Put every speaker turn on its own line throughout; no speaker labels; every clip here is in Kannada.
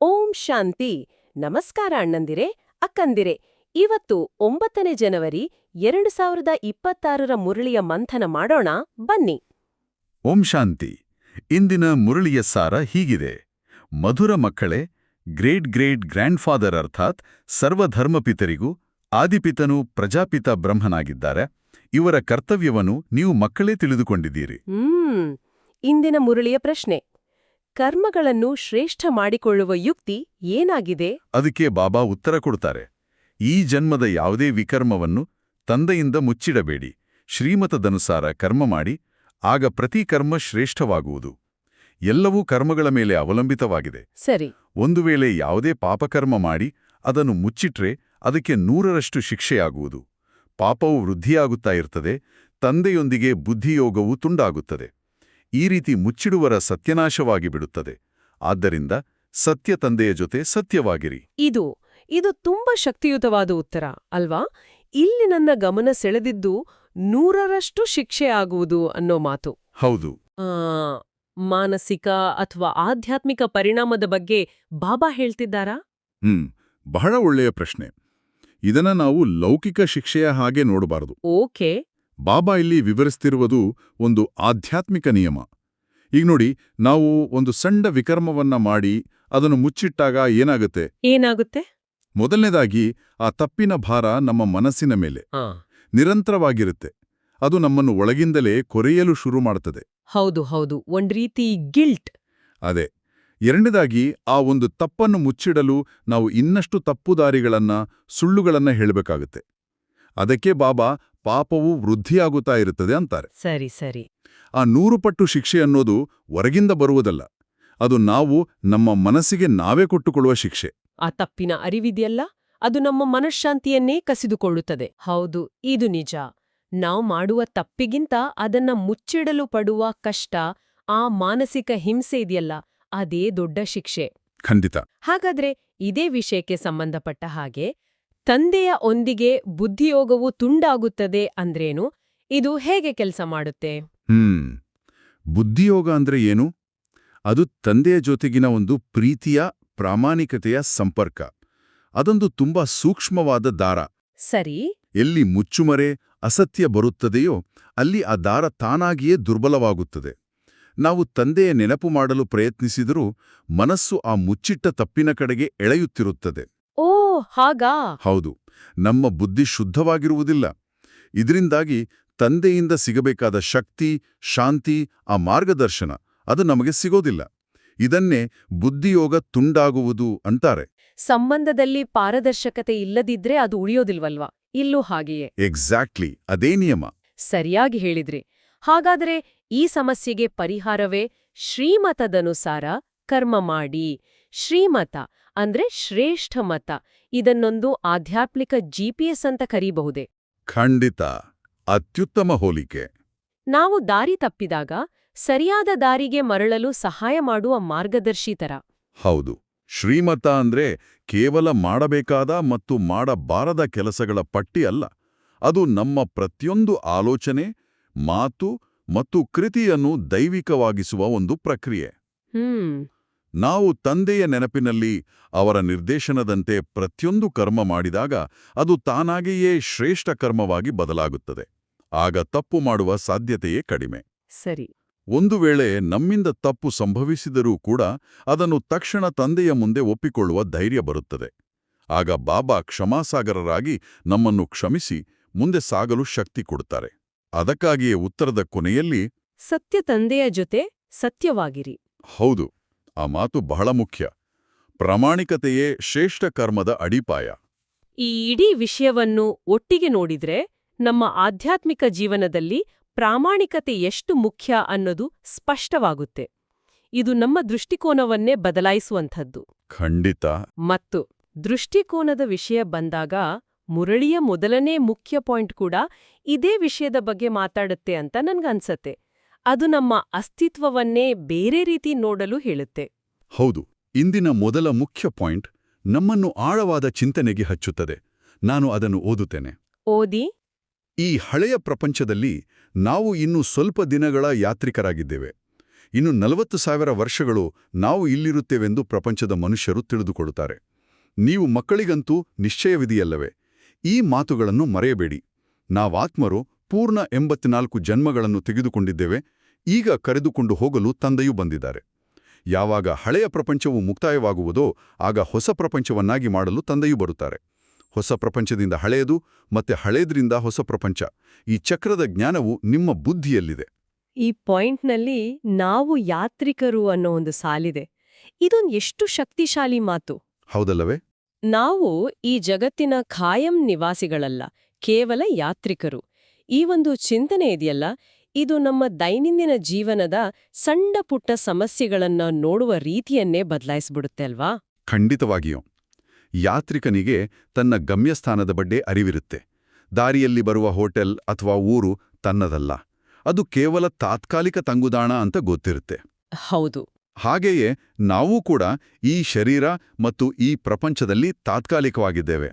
ಓಂ ಶಾಂತಿ. ನಮಸ್ಕಾರ ಅಣ್ಣಂದಿರೆ ಅಕ್ಕಂದಿರೆ. ಇವತ್ತು ಒಂಬತ್ತನೇ ಜನವರಿ ಎರಡು ಸಾವಿರದ ಇಪ್ಪತ್ತಾರರ ಮುರಳಿಯ ಮಂಥನ ಮಾಡೋಣ ಬನ್ನಿ.
ಓಂ ಶಾಂತಿ. ಇಂದಿನ ಮುರಳಿಯ ಸಾರ ಹೀಗಿದೆ. ಮಧುರ ಮಕ್ಕಳೇ ಗ್ರೇಟ್ ಗ್ರೇಟ್ ಗ್ರ್ಯಾಂಡ್ ಫಾದರ್ ಅರ್ಥಾತ್ ಸರ್ವಧರ್ಮಪಿತರಿಗೂ ಆದಿಪಿತನು ಪ್ರಜಾಪಿತ ಬ್ರಹ್ಮನಾಗಿದ್ದಾರೆ. ಇವರ ಕರ್ತವ್ಯವನ್ನು ನೀವು ಮಕ್ಕಳೇ ತಿಳಿದುಕೊಂಡಿದ್ದೀರಿ.
ಇಂದಿನ ಮುರಳಿಯ ಪ್ರಶ್ನೆ. ಕರ್ಮಗಳನ್ನು ಶ್ರೇಷ್ಠ ಮಾಡಿಕೊಳ್ಳುವ ಯುಕ್ತಿ ಏನಾಗಿದೆ?
ಅದಕ್ಕೆ ಬಾಬಾ ಉತ್ತರ ಕೊಡ್ತಾರೆ ಈ ಜನ್ಮದ ಯಾವುದೇ ವಿಕರ್ಮವನ್ನು ತಂದೆಯಿಂದ ಮುಚ್ಚಿಡಬೇಡಿ. ಶ್ರೀಮತದನುಸಾರ ಕರ್ಮ ಮಾಡಿ ಆಗ ಪ್ರತಿ ಕರ್ಮ ಶ್ರೇಷ್ಠವಾಗುವುದು. ಎಲ್ಲವೂ ಕರ್ಮಗಳ ಮೇಲೆ ಅವಲಂಬಿತವಾಗಿದೆ.
ಸರಿ.
ಒಂದು ವೇಳೆ ಯಾವುದೇ ಪಾಪಕರ್ಮ ಮಾಡಿ ಅದನ್ನು ಮುಚ್ಚಿಟ್ರೆ ಅದಕ್ಕೆ ನೂರರಷ್ಟು ಶಿಕ್ಷೆಯಾಗುವುದು. ಪಾಪವು ವೃದ್ಧಿಯಾಗುತ್ತಾ ಇರ್ತದೆ ತಂದೆಯೊಂದಿಗೆ ಬುದ್ಧಿಯೋಗವು ತುಂಡಾಗುತ್ತದೆ. ಈ ರೀತಿ ಮುಚ್ಚಿಡುವರ ಸತ್ಯನಾಶವಾಗಿ ಬಿಡುತ್ತದೆ. ಆದ್ದರಿಂದ ಸತ್ಯ ತಂದೆಯ ಜೊತೆ ಸತ್ಯವಾಗಿರಿ.
ಇದು ಇದು ತುಂಬಾ ಶಕ್ತಿಯುತವಾದ ಉತ್ತರ ಅಲ್ವಾ? ಇಲ್ಲಿ ನನ್ನ ಗಮನ ಸೆಳೆದಿದ್ದು ನೂರರಷ್ಟು ಶಿಕ್ಷೆ ಆಗುವುದು ಅನ್ನೋ ಮಾತು.
ಹೌದು.
ಆ, ಮಾನಸಿಕ ಅಥವಾ ಆಧ್ಯಾತ್ಮಿಕ ಪರಿಣಾಮದ ಬಗ್ಗೆ ಬಾಬಾ ಹೇಳ್ತಿದ್ದಾರಾ?
ಹ್ಮ್ ಬಹಳ ಒಳ್ಳೆಯ ಪ್ರಶ್ನೆ. ಇದನ್ನ ನಾವು ಲೌಕಿಕ ಶಿಕ್ಷೆಯ ಹಾಗೆ ನೋಡಬಾರದು.
ಓಕೆ.
ಬಾಬಾ ಇಲ್ಲಿ ವಿವರಿಸ್ತಿರುವುದು ಒಂದು ಆಧ್ಯಾತ್ಮಿಕ ನಿಯಮ. ಈಗ ನೋಡಿ ನಾವು ಒಂದು ಸಣ್ಣ ವಿಕರ್ಮವನ್ನ ಮಾಡಿ ಅದನ್ನು ಮುಚ್ಚಿಟ್ಟಾಗ ಏನಾಗುತ್ತೆ?
ಏನಾಗುತ್ತೆ?
ಮೊದಲನೇದಾಗಿ ಆ ತಪ್ಪಿನ ಭಾರ ನಮ್ಮ ಮನಸ್ಸಿನ ಮೇಲೆ ನಿರಂತರವಾಗಿರುತ್ತೆ. ಅದು ನಮ್ಮನ್ನು ಒಳಗಿಂದಲೇ ಕೊರೆಯಲು ಶುರು ಮಾಡುತ್ತದೆ
ಹೌದು ಹೌದು. ಒಂದು ರೀತಿ ಗಿಲ್ಟ್.
ಅದೇ. ಎರಡನೇದಾಗಿ ಆ ಒಂದು ತಪ್ಪನ್ನು ಮುಚ್ಚಿಡಲು ನಾವು ಇನ್ನಷ್ಟು ತಪ್ಪುದಾರಿಗಳನ್ನ ಸುಳ್ಳುಗಳನ್ನ ಹೇಳಬೇಕಾಗುತ್ತೆ. ಅದಕ್ಕೆ ಬಾಬಾ ಪಾಪವು ವೃದ್ಧಿಯಾಗುತ್ತಾ ಇರುತ್ತದೆ ಅಂತಾರೆ.
ಸರಿ ಸರಿ.
ಆ ನೂರು ಪಟ್ಟು ಶಿಕ್ಷೆ ಅನ್ನೋದು ಹೊರಗಿಂದ ಬರುವುದಲ್ಲ. ಅದು ನಾವು ನಮ್ಮ ಮನಸ್ಸಿಗೆ ನಾವೇ ಕೊಟ್ಟುಕೊಳ್ಳುವ ಶಿಕ್ಷೆ.
ಆ ತಪ್ಪಿನ ಅರಿವಿದೆಯಲ್ಲ? ಅದು ನಮ್ಮ ಮನಃಶಾಂತಿಯನ್ನೇ ಕಸಿದುಕೊಳ್ಳುತ್ತದೆ. ಹೌದು ಇದು ನಿಜ. ನಾವು ಮಾಡುವ ತಪ್ಪಿಗಿಂತ ಅದನ್ನ ಮುಚ್ಚಿಡಲು ಪಡುವ ಕಷ್ಟ ಆ ಮಾನಸಿಕ ಹಿಂಸೆ ಇದೆಯಲ್ಲ ಅದೇ ದೊಡ್ಡ ಶಿಕ್ಷೆ.
ಖಂಡಿತ.
ಹಾಗಾದ್ರೆ ಇದೇ ವಿಷಯಕ್ಕೆ ಸಂಬಂಧಪಟ್ಟ ಹಾಗೆ ತಂದೆಯ ಒಂದಿಗೆ ಬುದ್ಧಿಯೋಗವು ತುಂಡಾಗುತ್ತದೆ ಅಂದ್ರೇನು? ಇದು ಹೇಗೆ ಕೆಲಸ ಮಾಡುತ್ತೆ?
ಹ್ಮ್. ಬುದ್ಧಿಯೋಗ ಅಂದ್ರೆ ಏನು? ಅದು ತಂದೆಯ ಜೊತೆಗಿನ ಒಂದು ಪ್ರೀತಿಯ ಪ್ರಾಮಾಣಿಕತೆಯ ಸಂಪರ್ಕ. ಅದೊಂದು ತುಂಬಾ ಸೂಕ್ಷ್ಮವಾದ ದಾರ.
ಸರಿ.
ಎಲ್ಲಿ ಮುಚ್ಚುಮರೆ ಅಸತ್ಯ ಬರುತ್ತದೆಯೋ ಅಲ್ಲಿ ಆ ದಾರ ತಾನಾಗಿಯೇ ದುರ್ಬಲವಾಗುತ್ತದೆ. ನಾವು ತಂದೆಯ ನೆನಪು ಮಾಡಲು ಪ್ರಯತ್ನಿಸಿದರೂ ಮನಸ್ಸು ಆ ಮುಚ್ಚಿಟ್ಟ ತಪ್ಪಿನ ಕಡೆಗೆ ಎಳೆಯುತ್ತಿರುತ್ತದೆ.
ಓ ಹಾಗಾ?
ಹೌದು. ನಮ್ಮ ಬುದ್ಧಿ ಶುದ್ಧವಾಗಿರುವುದಿಲ್ಲ. ಇದರಿಂದಾಗಿ ತಂದೆಯಿಂದ ಸಿಗಬೇಕಾದ ಶಕ್ತಿ ಶಾಂತಿ ಆ ಮಾರ್ಗದರ್ಶನ ಅದು ನಮಗೆ ಸಿಗೋದಿಲ್ಲ. ಇದನ್ನೇ ಬುದ್ಧಿಯೋಗ ತುಂಡಾಗುವುದು ಅಂತಾರೆ.
ಸಂಬಂಧದಲ್ಲಿ ಪಾರದರ್ಶಕತೆ ಇಲ್ಲದಿದ್ರೆ ಅದು ಉಳಿಯೋದಿಲ್ವಲ್ವಾ? ಇಲ್ಲೂ ಹಾಗೆಯೇ.
ಎಕ್ಸಾಕ್ಟ್ಲಿ ಅದೇ ನಿಯಮ.
ಸರಿಯಾಗಿ ಹೇಳಿದ್ರಿ. ಹಾಗಾದರೆ ಈ ಸಮಸ್ಯೆಗೆ ಪರಿಹಾರವೇ ಶ್ರೀಮತದನುಸಾರ ಕರ್ಮ ಮಾಡಿ. ಶ್ರೀಮತ ಅಂದ್ರೆ ಶ್ರೇಷ್ಠ ಮತ. ಇದನ್ನೊಂದು ಆಧ್ಯಾತ್ಮಿಕ ಜಿಪಿಎಸ್ ಅಂತ ಕರೀಬಹುದೇ.
ಖಂಡಿತ. ಅತ್ಯುತ್ತಮ ಹೋಲಿಕೆ.
ನಾವು ದಾರಿ ತಪ್ಪಿದಾಗ ಸರಿಯಾದ ದಾರಿಗೆ ಮರಳಲು ಸಹಾಯ ಮಾಡುವ ಮಾರ್ಗದರ್ಶಿ ತರ
ಹೌದು. ಶ್ರೀಮತ ಅಂದ್ರೆ ಕೇವಲ ಮಾಡಬೇಕಾದ ಮತ್ತು ಮಾಡಬಾರದ ಕೆಲಸಗಳ ಪಟ್ಟಿ ಅಲ್ಲ. ಅದು ನಮ್ಮ ಪ್ರತಿಯೊಂದು ಆಲೋಚನೆ ಮಾತು ಮತ್ತು ಕೃತಿಯನ್ನು ದೈವಿಕವಾಗಿಸುವ ಒಂದು ಪ್ರಕ್ರಿಯೆ.
ಹ್ಮ್.
ನಾವು ತಂದೆಯ ನೆನಪಿನಲ್ಲಿ ಅವರ ನಿರ್ದೇಶನದಂತೆ ಪ್ರತಿಯೊಂದು ಕರ್ಮ ಮಾಡಿದಾಗ ಅದು ತಾನಾಗಿಯೇ ಶ್ರೇಷ್ಠ ಕರ್ಮವಾಗಿ ಬದಲಾಗುತ್ತದೆ. ಆಗ ತಪ್ಪು ಮಾಡುವ ಸಾಧ್ಯತೆಯೇ ಕಡಿಮೆ.
ಸರಿ.
ಒಂದು ವೇಳೆ ನಮ್ಮಿಂದ ತಪ್ಪು ಸಂಭವಿಸಿದರೂ ಕೂಡ ಅದನ್ನು ತಕ್ಷಣ ತಂದೆಯ ಮುಂದೆ ಒಪ್ಪಿಕೊಳ್ಳುವ ಧೈರ್ಯ ಬರುತ್ತದೆ. ಆಗ ಬಾಬಾ ಕ್ಷಮಾಸಾಗರರಾಗಿ ನಮ್ಮನ್ನು ಕ್ಷಮಿಸಿ ಮುಂದೆ ಸಾಗಲು ಶಕ್ತಿ ಕೊಡುತ್ತಾರೆ. ಅದಕ್ಕಾಗಿಯೇ ಉತ್ತರದ ಕೊನೆಯಲ್ಲಿ
ಸತ್ಯ ತಂದೆಯ ಜೊತೆ ಸತ್ಯವಾಗಿರಿ.
ಹೌದು ಆ ಮಾತು ಬಹಳ ಮುಖ್ಯ. ಪ್ರಾಮಾಣಿಕತೆಯೇ ಶ್ರೇಷ್ಠ ಕರ್ಮದ ಅಡಿಪಾಯ.
ಈ ಇಡೀ ವಿಷಯವನ್ನು ಒಟ್ಟಿಗೆ ನೋಡಿದ್ರೆ ನಮ್ಮ ಆಧ್ಯಾತ್ಮಿಕ ಜೀವನದಲ್ಲಿ ಪ್ರಾಮಾಣಿಕತೆ ಎಷ್ಟು ಮುಖ್ಯ ಅನ್ನೋದು ಸ್ಪಷ್ಟವಾಗುತ್ತೆ. ಇದು ನಮ್ಮ ದೃಷ್ಟಿಕೋನವನ್ನೇ ಬದಲಾಯಿಸುವಂಥದ್ದು.
ಖಂಡಿತ.
ಮತ್ತು ದೃಷ್ಟಿಕೋನದ ವಿಷಯ ಬಂದಾಗ ಮುರಳಿಯ ಮೊದಲನೇ ಮುಖ್ಯ ಪಾಯಿಂಟ್ ಕೂಡ ಇದೇ ವಿಷಯದ ಬಗ್ಗೆ ಮಾತಾಡುತ್ತೆ ಅಂತ ನನ್ಗನ್ಸತ್ತೆ ಅದು ನಮ್ಮ ಅಸ್ತಿತ್ವವನ್ನೇ ಬೇರೆ ರೀತಿ ನೋಡಲು ಹೇಳುತ್ತೆ.
ಹೌದು ಇಂದಿನ ಮೊದಲ ಮುಖ್ಯ ಪಾಯಿಂಟ್ ನಮ್ಮನ್ನು ಆಳವಾದ ಚಿಂತನೆಗೆ ಹಚ್ಚುತ್ತದೆ. ನಾನು ಅದನ್ನು ಓದುತ್ತೇನೆ.
ಓದಿ.
ಈ ಹಳೆಯ ಪ್ರಪಂಚದಲ್ಲಿ ನಾವು ಇನ್ನು ಸ್ವಲ್ಪ ದಿನಗಳ ಯಾತ್ರಿಕರಾಗಿದ್ದೇವೆ. ಇನ್ನು ನಲವತ್ತು ಸಾವಿರ ವರ್ಷಗಳು ನಾವು ಇಲ್ಲಿರುತ್ತೇವೆಂದು ಪ್ರಪಂಚದ ಮನುಷ್ಯರು ತಿಳಿದುಕೊಳ್ಳುತ್ತಾರೆ. ನೀವು ಮಕ್ಕಳಿಗಂತೂ ನಿಶ್ಚಯವಿದೆಯಲ್ಲವೇ? ಈ ಮಾತುಗಳನ್ನು ಮರೆಯಬೇಡಿ. ನಾವಾತ್ಮರು ಪೂರ್ಣ ಎಂಬತ್ನಾಲ್ಕು ಜನ್ಮಗಳನ್ನು ತೆಗೆದುಕೊಂಡಿದ್ದೇವೆ. ಈಗ ಕರೆದುಕೊಂಡು ಹೋಗಲು ತಂದೆಯೂ ಬಂದಿದ್ದಾರೆ. ಯಾವಾಗ ಹಳೆಯ ಪ್ರಪಂಚವು ಮುಕ್ತಾಯವಾಗುವುದೋ ಆಗ ಹೊಸ ಪ್ರಪಂಚವನ್ನಾಗಿ ಮಾಡಲು ತಂದೆಯೂ ಬರುತ್ತಾರೆ. ಹೊಸ ಪ್ರಪಂಚದಿಂದ ಹಳೆಯದು ಮತ್ತೆ ಹಳೆಯದ್ರಿಂದ ಹೊಸ ಪ್ರಪಂಚ. ಈ ಚಕ್ರದ ಜ್ಞಾನವು ನಿಮ್ಮ ಬುದ್ಧಿಯಲ್ಲಿದೆ.
ಈ ಪಾಯಿಂಟ್ನಲ್ಲಿ ನಾವು ಯಾತ್ರಿಕರು ಅನ್ನೋ ಒಂದು ಸಾಲಿದೆ. ಇದೊಂದು ಎಷ್ಟು ಶಕ್ತಿಶಾಲಿ ಮಾತು.
ಹೌದಲ್ಲವೇ?
ನಾವು ಈ ಜಗತ್ತಿನ ಖಾಯಂ ನಿವಾಸಿಗಳಲ್ಲ ಕೇವಲ ಯಾತ್ರಿಕರು. ಈ ಒಂದು ಚಿಂತನೆ ಇದೆಯಲ್ಲ ಇದು ನಮ್ಮ ದೈನಂದಿನ ಜೀವನದ ಸಣ್ಣ ಪುಟ್ಟ ಸಮಸ್ಯೆಗಳನ್ನ ನೋಡುವ ರೀತಿಯನ್ನೇ ಬದಲಾಯಿಸ್ಬಿಡುತ್ತೆ ಅಲ್ವಾ?
ಖಂಡಿತವಾಗಿಯೂ. ಯಾತ್ರಿಕನಿಗೆ ತನ್ನ ಗಮ್ಯಸ್ಥಾನದ ಬಗ್ಗೆ ಅರಿವಿರುತ್ತೆ. ದಾರಿಯಲ್ಲಿ ಬರುವ ಹೋಟೆಲ್ ಅಥವಾ ಊರು ತನ್ನದಲ್ಲ. ಅದು ಕೇವಲ ತಾತ್ಕಾಲಿಕ ತಂಗುದಾಣ ಅಂತ ಗೊತ್ತಿರುತ್ತೆ.
ಹೌದು.
ಹಾಗೆಯೇ ನಾವೂ ಕೂಡ ಈ ಶರೀರ ಮತ್ತು ಈ ಪ್ರಪಂಚದಲ್ಲಿ ತಾತ್ಕಾಲಿಕವಾಗಿದ್ದೇವೆ.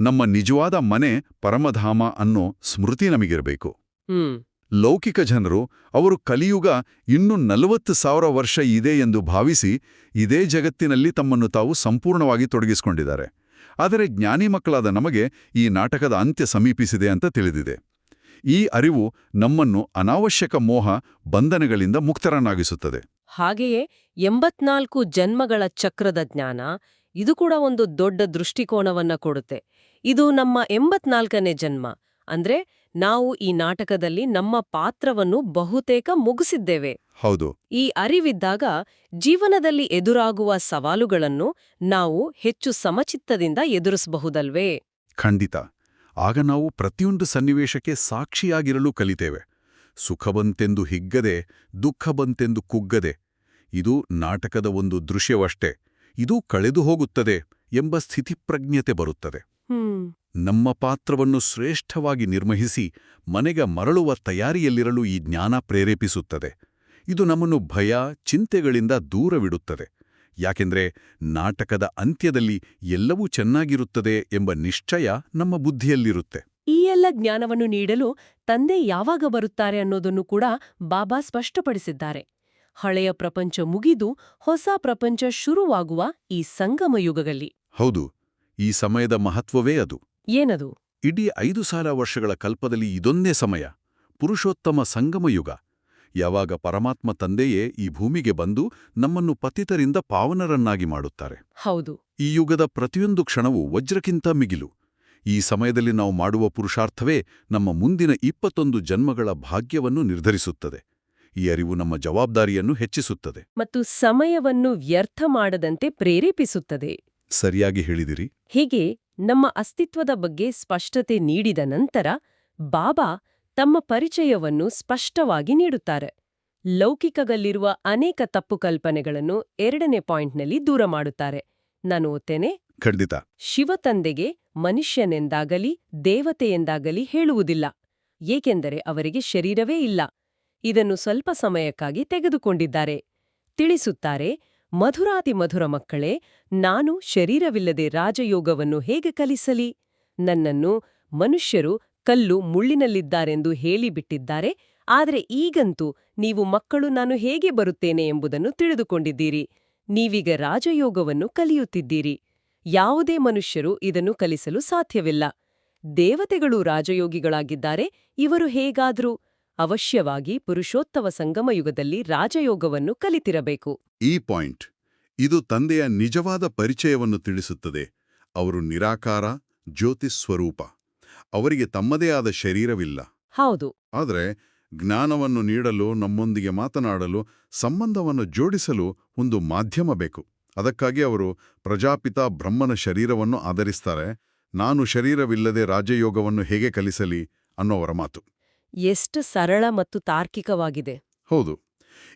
ನಮ್ಮ ನಿಜವಾದ ಮನೆ ಪರಮಧಾಮ ಅನ್ನೋ ಸ್ಮೃತಿ ನಮಗಿರಬೇಕು. ಲೌಕಿಕ ಜನರು ಅವರು ಕಲಿಯುಗ ಇನ್ನೂ ನಲವತ್ತು ಸಾವಿರ ವರ್ಷ ಇದೆ ಎಂದು ಭಾವಿಸಿ ಇದೇ ಜಗತ್ತಿನಲ್ಲಿ ತಮ್ಮನ್ನು ತಾವು ಸಂಪೂರ್ಣವಾಗಿ ತೊಡಗಿಸಿಕೊಂಡಿದ್ದಾರೆ. ಆದರೆ ಜ್ಞಾನಿ ಮಕ್ಕಳಾದ ನಮಗೆ ಈ ನಾಟಕದ ಅಂತ್ಯ ಸಮೀಪಿಸಿದೆ ಅಂತ ತಿಳಿದಿದೆ. ಈ ಅರಿವು ನಮ್ಮನ್ನು ಅನಾವಶ್ಯಕ ಮೋಹ, ಬಂಧನಗಳಿಂದ ಮುಕ್ತರನ್ನಾಗಿಸುತ್ತದೆ.
ಹಾಗೆಯೇ ಎಂಬತ್ನಾಲ್ಕು ಜನ್ಮಗಳ ಚಕ್ರದ ಜ್ಞಾನ ಇದು ಕೂಡ ಒಂದು ದೊಡ್ಡ ದೃಷ್ಟಿಕೋನವನ್ನ ಕೊಡುತ್ತೆ. ಇದು ನಮ್ಮ ಎಂಬತ್ನಾಲ್ಕನೇ ಜನ್ಮ. ಅಂದ್ರೆ ನಾವು ಈ ನಾಟಕದಲ್ಲಿ ನಮ್ಮ ಪಾತ್ರವನ್ನು ಬಹುತೇಕ ಮುಗಿಸಿದ್ದೇವೆ.
ಹೌದು.
ಈ ಅರಿವಿದ್ದಾಗ ಜೀವನದಲ್ಲಿ ಎದುರಾಗುವ ಸವಾಲುಗಳನ್ನು ನಾವು ಹೆಚ್ಚು ಸಮಚಿತ್ತದಿಂದ ಎದುರಿಸಬಹುದಲ್ವೇ?
ಖಂಡಿತ. ಆಗ ನಾವು ಪ್ರತಿಯೊಂದು ಸನ್ನಿವೇಶಕ್ಕೆ ಸಾಕ್ಷಿಯಾಗಿರಲು ಕಲಿತೇವೆ. ಸುಖ ಬಂತೆಂದು ಹಿಗ್ಗದೆ ದುಃಖ ಬಂತೆಂದು ಕುಗ್ಗದೆ. ಇದು ನಾಟಕದ ಒಂದು ದೃಶ್ಯವಷ್ಟೇ. ಇದು ಕಳೆದು ಹೋಗುತ್ತದೆ ಎಂಬ ಸ್ಥಿತಿಪ್ರಜ್ಞತೆ ಬರುತ್ತದೆ. ನಮ್ಮ ಪಾತ್ರವನ್ನು ಶ್ರೇಷ್ಠವಾಗಿ ನಿರ್ಮಹಿಸಿ ಮನೆಗೆ ಮರಳುವ ತಯಾರಿಯಲ್ಲಿರಲು ಈ ಜ್ಞಾನ ಪ್ರೇರೇಪಿಸುತ್ತದೆ. ಇದು ನಮ್ಮನ್ನು ಭಯ ಚಿಂತೆಗಳಿಂದ ದೂರವಿಡುತ್ತದೆ. ಯಾಕೆಂದ್ರೆ ನಾಟಕದ ಅಂತ್ಯದಲ್ಲಿ ಎಲ್ಲವೂ ಚೆನ್ನಾಗಿರುತ್ತದೆ ಎಂಬ ನಿಶ್ಚಯ ನಮ್ಮ ಬುದ್ಧಿಯಲ್ಲಿರುತ್ತೆ.
ಈ ಎಲ್ಲ ಜ್ಞಾನವನ್ನು ನೀಡಲು ತಂದೆ ಯಾವಾಗ ಬರುತ್ತಾರೆ ಅನ್ನೋದನ್ನು ಕೂಡ ಬಾಬಾ ಸ್ಪಷ್ಟಪಡಿಸಿದ್ದಾರೆ. ಹಳೆಯ ಪ್ರಪಂಚ ಮುಗಿದು ಹೊಸ ಪ್ರಪಂಚ ಶುರುವಾಗುವ ಈ ಸಂಗಮ ಯುಗದಲ್ಲಿ.
ಹೌದು. ಈ ಸಮಯದ ಮಹತ್ವವೇ ಅದು.
ಏನದು?
ಇಡೀ ಐದು ಸಾವಿರ ವರ್ಷಗಳ ಕಲ್ಪದಲ್ಲಿ ಇದೊಂದೇ ಸಮಯ ಪುರುಷೋತ್ತಮ ಸಂಗಮಯುಗ ಯಾವಾಗ ಪರಮಾತ್ಮ ತಂದೆಯೇ ಈ ಭೂಮಿಗೆ ಬಂದು ನಮ್ಮನ್ನು ಪತಿತರಿಂದ ಪಾವನರನ್ನಾಗಿ ಮಾಡುತ್ತಾರೆ.
ಹೌದು.
ಈ ಯುಗದ ಪ್ರತಿಯೊಂದು ಕ್ಷಣವೂ ವಜ್ರಕ್ಕಿಂತ ಮಿಗಿಲು. ಈ ಸಮಯದಲ್ಲಿ ನಾವು ಮಾಡುವ ಪುರುಷಾರ್ಥವೇ ನಮ್ಮ ಮುಂದಿನ ಇಪ್ಪತ್ತೊಂದು ಜನ್ಮಗಳ ಭಾಗ್ಯವನ್ನು ನಿರ್ಧರಿಸುತ್ತದೆ. ಈ ಅರಿವು ನಮ್ಮ ಜವಾಬ್ದಾರಿಯನ್ನು ಹೆಚ್ಚಿಸುತ್ತದೆ.
ಮತ್ತು ಸಮಯವನ್ನು ವ್ಯರ್ಥ ಮಾಡದಂತೆ ಪ್ರೇರೇಪಿಸುತ್ತದೆ.
ಸರಿಯಾಗಿ ಹೇಳಿದಿರಿ?
ಹೀಗೆ ನಮ್ಮ ಅಸ್ತಿತ್ವದ ಬಗ್ಗೆ ಸ್ಪಷ್ಟತೆ ನೀಡಿದ ನಂತರ ಬಾಬಾ ತಮ್ಮ ಪರಿಚಯವನ್ನು ಸ್ಪಷ್ಟವಾಗಿ ನೀಡುತ್ತಾರೆ. ಲೌಕಿಕದಲ್ಲಿರುವ ಅನೇಕ ತಪ್ಪು ಕಲ್ಪನೆಗಳನ್ನು ಎರಡನೇ ಪಾಯಿಂಟ್ನಲ್ಲಿ ದೂರ ಮಾಡುತ್ತಾರೆ. ನಾನು ಓದ್ತೇನೆ
ಖಂಡಿತ.
ಶಿವತಂದೆಗೆ ಮನುಷ್ಯನೆಂದಾಗಲಿ ದೇವತೆಯೆಂದಾಗಲಿ ಹೇಳುವುದಿಲ್ಲ ಏಕೆಂದರೆ ಅವರಿಗೆ ಶರೀರವೇ ಇಲ್ಲ. ಇದನ್ನು ಸ್ವಲ್ಪ ಸಮಯಕ್ಕಾಗಿ ತೆಗೆದುಕೊಂಡಿದ್ದಾರೆ. ತಿಳಿಸುತ್ತಾರೆ ಮಧುರಾತಿ ಮಧುರ ಮಕ್ಕಳೇ, ನಾನು ಶರೀರವಿಲ್ಲದೆ ರಾಜಯೋಗವನ್ನು ಹೇಗೆ ಕಲಿಸಲಿ? ನನ್ನನ್ನು ಮನುಷ್ಯರು ಕಲ್ಲು ಮುಳ್ಳಿನಲ್ಲಿದ್ದಾರೆಂದು ಹೇಳಿಬಿಟ್ಟಿದ್ದಾರೆ, ಆದರೆ ಈಗಂತೂ ನೀವು ಮಕ್ಕಳು ನಾನು ಹೇಗೆ ಬರುತ್ತೇನೆ ಎಂಬುದನ್ನು ತಿಳಿದುಕೊಂಡಿದ್ದೀರಿ. ನೀವೀಗ ರಾಜಯೋಗವನ್ನು ಕಲಿಯುತ್ತಿದ್ದೀರಿ. ಯಾವುದೇ ಮನುಷ್ಯರು ಇದನ್ನು ಕಲಿಸಲು ಸಾಧ್ಯವಿಲ್ಲ. ದೇವತೆಗಳು ರಾಜಯೋಗಿಗಳಾಗಿದ್ದಾರೆ, ಇವರು ಹೇಗಾದರೂ ಅವಶ್ಯವಾಗಿ ಪುರುಷೋತ್ತಮ ಸಂಗಮಯುಗದಲ್ಲಿ ರಾಜಯೋಗವನ್ನು ಕಲಿತಿರಬೇಕು.
ಈ ಪಾಯಿಂಟ್. ಇದು ತಂದೆಯ ನಿಜವಾದ ಪರಿಚಯವನ್ನು ತಿಳಿಸುತ್ತದೆ. ಅವರು ನಿರಾಕಾರ ಜ್ಯೋತಿಸ್ವರೂಪ ಅವರಿಗೆ ತಮ್ಮದೇ ಆದ ಶರೀರವಿಲ್ಲ.
ಹೌದು.
ಆದರೆ ಜ್ಞಾನವನ್ನು ನೀಡಲು ನಮ್ಮೊಂದಿಗೆ ಮಾತನಾಡಲು ಸಂಬಂಧವನ್ನು ಜೋಡಿಸಲು ಒಂದು ಮಾಧ್ಯಮ ಬೇಕು. ಅದಕ್ಕಾಗಿ ಅವರು ಪ್ರಜಾಪಿತ ಬ್ರಹ್ಮನ ಶರೀರವನ್ನು ಆಧರಿಸ್ತಾರೆ. ನಾನು ಶರೀರವಿಲ್ಲದೆ ರಾಜಯೋಗವನ್ನು ಹೇಗೆ ಕಲಿಸಲಿ ಅನ್ನೋವರ ಮಾತು.
ಎಷ್ಟು ಸರಳ ಮತ್ತು ತಾರ್ಕಿಕವಾಗಿದೆ.
ಹೌದು.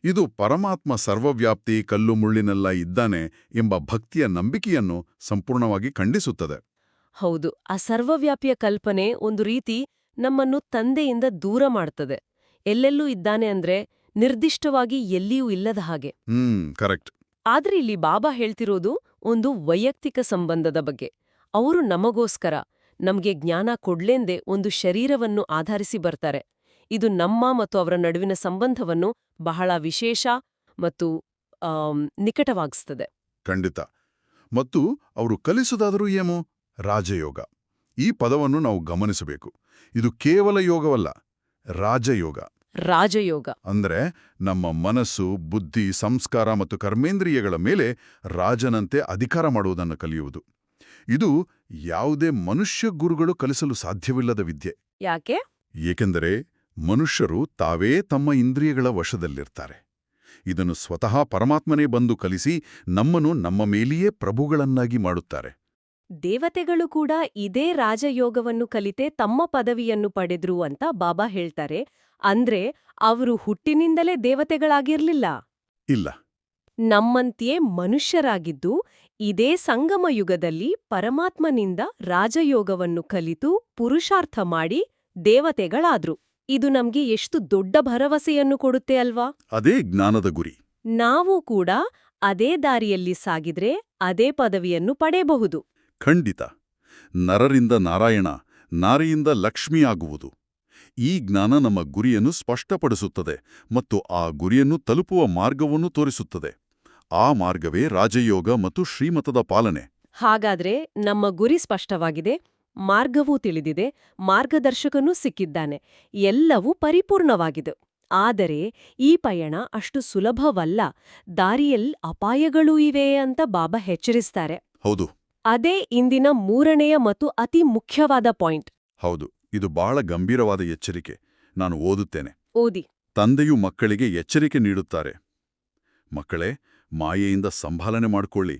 ಇದು ಪರಮಾತ್ಮ ಸರ್ವವ್ಯಾಪ್ತಿ ಕಲ್ಲು ಮುಳ್ಳಿನೆಲ್ಲ ಇದ್ದಾನೆ ಎಂಬ ಭಕ್ತಿಯ ನಂಬಿಕೆಯನ್ನು ಸಂಪೂರ್ಣವಾಗಿ ಖಂಡಿಸುತ್ತದೆ.
ಹೌದು ಆ ಸರ್ವವ್ಯಾಪಿಯ ಕಲ್ಪನೆ ಒಂದು ರೀತಿ ನಮ್ಮನ್ನು ತಂದೆಯಿಂದ ದೂರ ಮಾಡ್ತದೆ. ಎಲ್ಲೆಲ್ಲೂ ಇದ್ದಾನೆ ಅಂದ್ರೆ ನಿರ್ದಿಷ್ಟವಾಗಿ ಎಲ್ಲಿಯೂ ಇಲ್ಲದ ಹಾಗೆ.
ಹ್ಮ್ ಕರೆಕ್ಟ್.
ಆದ್ರೆ ಇಲ್ಲಿ ಬಾಬಾ ಹೇಳ್ತಿರೋದು ಒಂದು ವೈಯಕ್ತಿಕ ಸಂಬಂಧದ ಬಗ್ಗೆ. ಅವರು ನಮಗೋಸ್ಕರ ನಮ್ಗೆ ಜ್ಞಾನ ಕೊಡ್ಲೆಂದೇ ಒಂದು ಶರೀರವನ್ನು ಆಧರಿಸಿ ಬರ್ತಾರೆ. ಇದು ನಮ್ಮ ಮತ್ತು ಅವರ ನಡುವಿನ ಸಂಬಂಧವನ್ನು ಬಹಳ ವಿಶೇಷ ಮತ್ತು ನಿಕಟವಾಗಿಸ್ತದೆ.
ಖಂಡಿತ. ಮತ್ತು ಅವರು ಕಲಿಸುವುದಾದರೂ ಏನು? ರಾಜಯೋಗ. ಈ ಪದವನ್ನು ನಾವು ಗಮನಿಸಬೇಕು. ಇದು ಕೇವಲ ಯೋಗವಲ್ಲ ರಾಜಯೋಗ.
ರಾಜಯೋಗ.
ಅಂದ್ರೆ ನಮ್ಮ ಮನಸ್ಸು ಬುದ್ಧಿ ಸಂಸ್ಕಾರ ಮತ್ತು ಕರ್ಮೇಂದ್ರಿಯಗಳ ಮೇಲೆ ರಾಜನಂತೆ ಅಧಿಕಾರ ಮಾಡುವುದನ್ನು ಕಲಿಯುವುದು. ಇದು ಯಾವುದೇ ಮನುಷ್ಯ ಗುರುಗಳು ಕಲಿಸಲು ಸಾಧ್ಯವಿಲ್ಲದ ವಿದ್ಯೆ.
ಯಾಕೆ?
ಏಕೆಂದರೆ ಮನುಷ್ಯರು ತಾವೇ ತಮ್ಮ ಇಂದ್ರಿಯಗಳ ವಶದಲ್ಲಿರ್ತಾರೆ. ಇದನ್ನು ಸ್ವತಃ ಪರಮಾತ್ಮನೇ ಬಂದು ಕಲಿಸಿ ನಮ್ಮನ್ನು ನಮ್ಮ ಮೇಲೆಯೇ ಪ್ರಭುಗಳನ್ನಾಗಿ ಮಾಡುತ್ತಾರೆ.
ದೇವತೆಗಳು ಕೂಡ ಇದೇ ರಾಜಯೋಗವನ್ನು ಕಲಿತೆ ತಮ್ಮ ಪದವಿಯನ್ನು ಪಡೆದ್ರು ಅಂತ ಬಾಬಾ ಹೇಳ್ತಾರೆ. ಅಂದ್ರೆ ಅವರು ಹುಟ್ಟಿನಿಂದಲೇ ದೇವತೆಗಳಾಗಿರ್ಲಿಲ್ಲ.
ಇಲ್ಲ.
ನಮ್ಮಂತೆಯೇ ಮನುಷ್ಯರಾಗಿದ್ದು ಇದೇ ಸಂಗಮ ಯುಗದಲ್ಲಿ ಪರಮಾತ್ಮನಿಂದ ರಾಜಯೋಗವನ್ನು ಕಲಿತು ಪುರುಷಾರ್ಥ ಮಾಡಿ ದೇವತೆಗಳಾದ್ರು. ಇದು ನಮ್ಗೆ ಎಷ್ಟು ದೊಡ್ಡ ಭರವಸೆಯನ್ನು ಕೊಡುತ್ತೆ ಅಲ್ವಾ?
ಅದೇ ಜ್ಞಾನದ ಗುರಿ.
ನಾವು ಕೂಡ ಅದೇ ದಾರಿಯಲ್ಲಿ ಸಾಗಿದ್ರೆ ಅದೇ ಪದವಿಯನ್ನು ಪಡೆಯಬಹುದು.
ಖಂಡಿತ. ನರರಿಂದ ನಾರಾಯಣ ನಾರಿಯಿಂದ ಲಕ್ಷ್ಮಿಯಾಗುವುದು ಈ ಜ್ಞಾನ ನಮ್ಮ ಗುರಿಯನ್ನು ಸ್ಪಷ್ಟಪಡಿಸುತ್ತದೆ ಮತ್ತು ಆ ಗುರಿಯನ್ನು ತಲುಪುವ ಮಾರ್ಗವನ್ನು ತೋರಿಸುತ್ತದೆ. ಆ ಮಾರ್ಗವೇ ರಾಜಯೋಗ ಮತ್ತು ಶ್ರೀಮತದ ಪಾಲನೆ.
ಹಾಗಾದ್ರೆ ನಮ್ಮ ಗುರಿ ಸ್ಪಷ್ಟವಾಗಿದೆ ಮಾರ್ಗವೂ ತಿಳಿದಿದೆ ಮಾರ್ಗದರ್ಶಕನೂ ಸಿಕ್ಕಿದ್ದಾನೆ ಎಲ್ಲವೂ ಪರಿಪೂರ್ಣವಾಗಿದೆ. ಆದರೆ ಈ ಪಯಣ ಅಷ್ಟು ಸುಲಭವಲ್ಲ ದಾರಿಯಲ್ಲಿ ಅಪಾಯಗಳೂ ಇವೆ ಅಂತ ಬಾಬಾ ಎಚ್ಚರಿಸ್ತಾರೆ.
ಹೌದು.
ಅದೇ ಇಂದಿನ ಮೂರನೆಯ ಮತ್ತು ಅತಿ ಮುಖ್ಯವಾದ ಪಾಯಿಂಟ್.
ಹೌದು ಇದು ಬಹಳ ಗಂಭೀರವಾದ ಎಚ್ಚರಿಕೆ. ನಾನು ಓದುತ್ತೇನೆ.
ಓದಿ.
ತಂದೆಯು ಮಕ್ಕಳಿಗೆ ಎಚ್ಚರಿಕೆ ನೀಡುತ್ತಾರೆ. ಮಕ್ಕಳೇ ಮಾಯೆಯಿಂದ ಸಂಭಾಲನೆ ಮಾಡಿಕೊಳ್ಳಿ.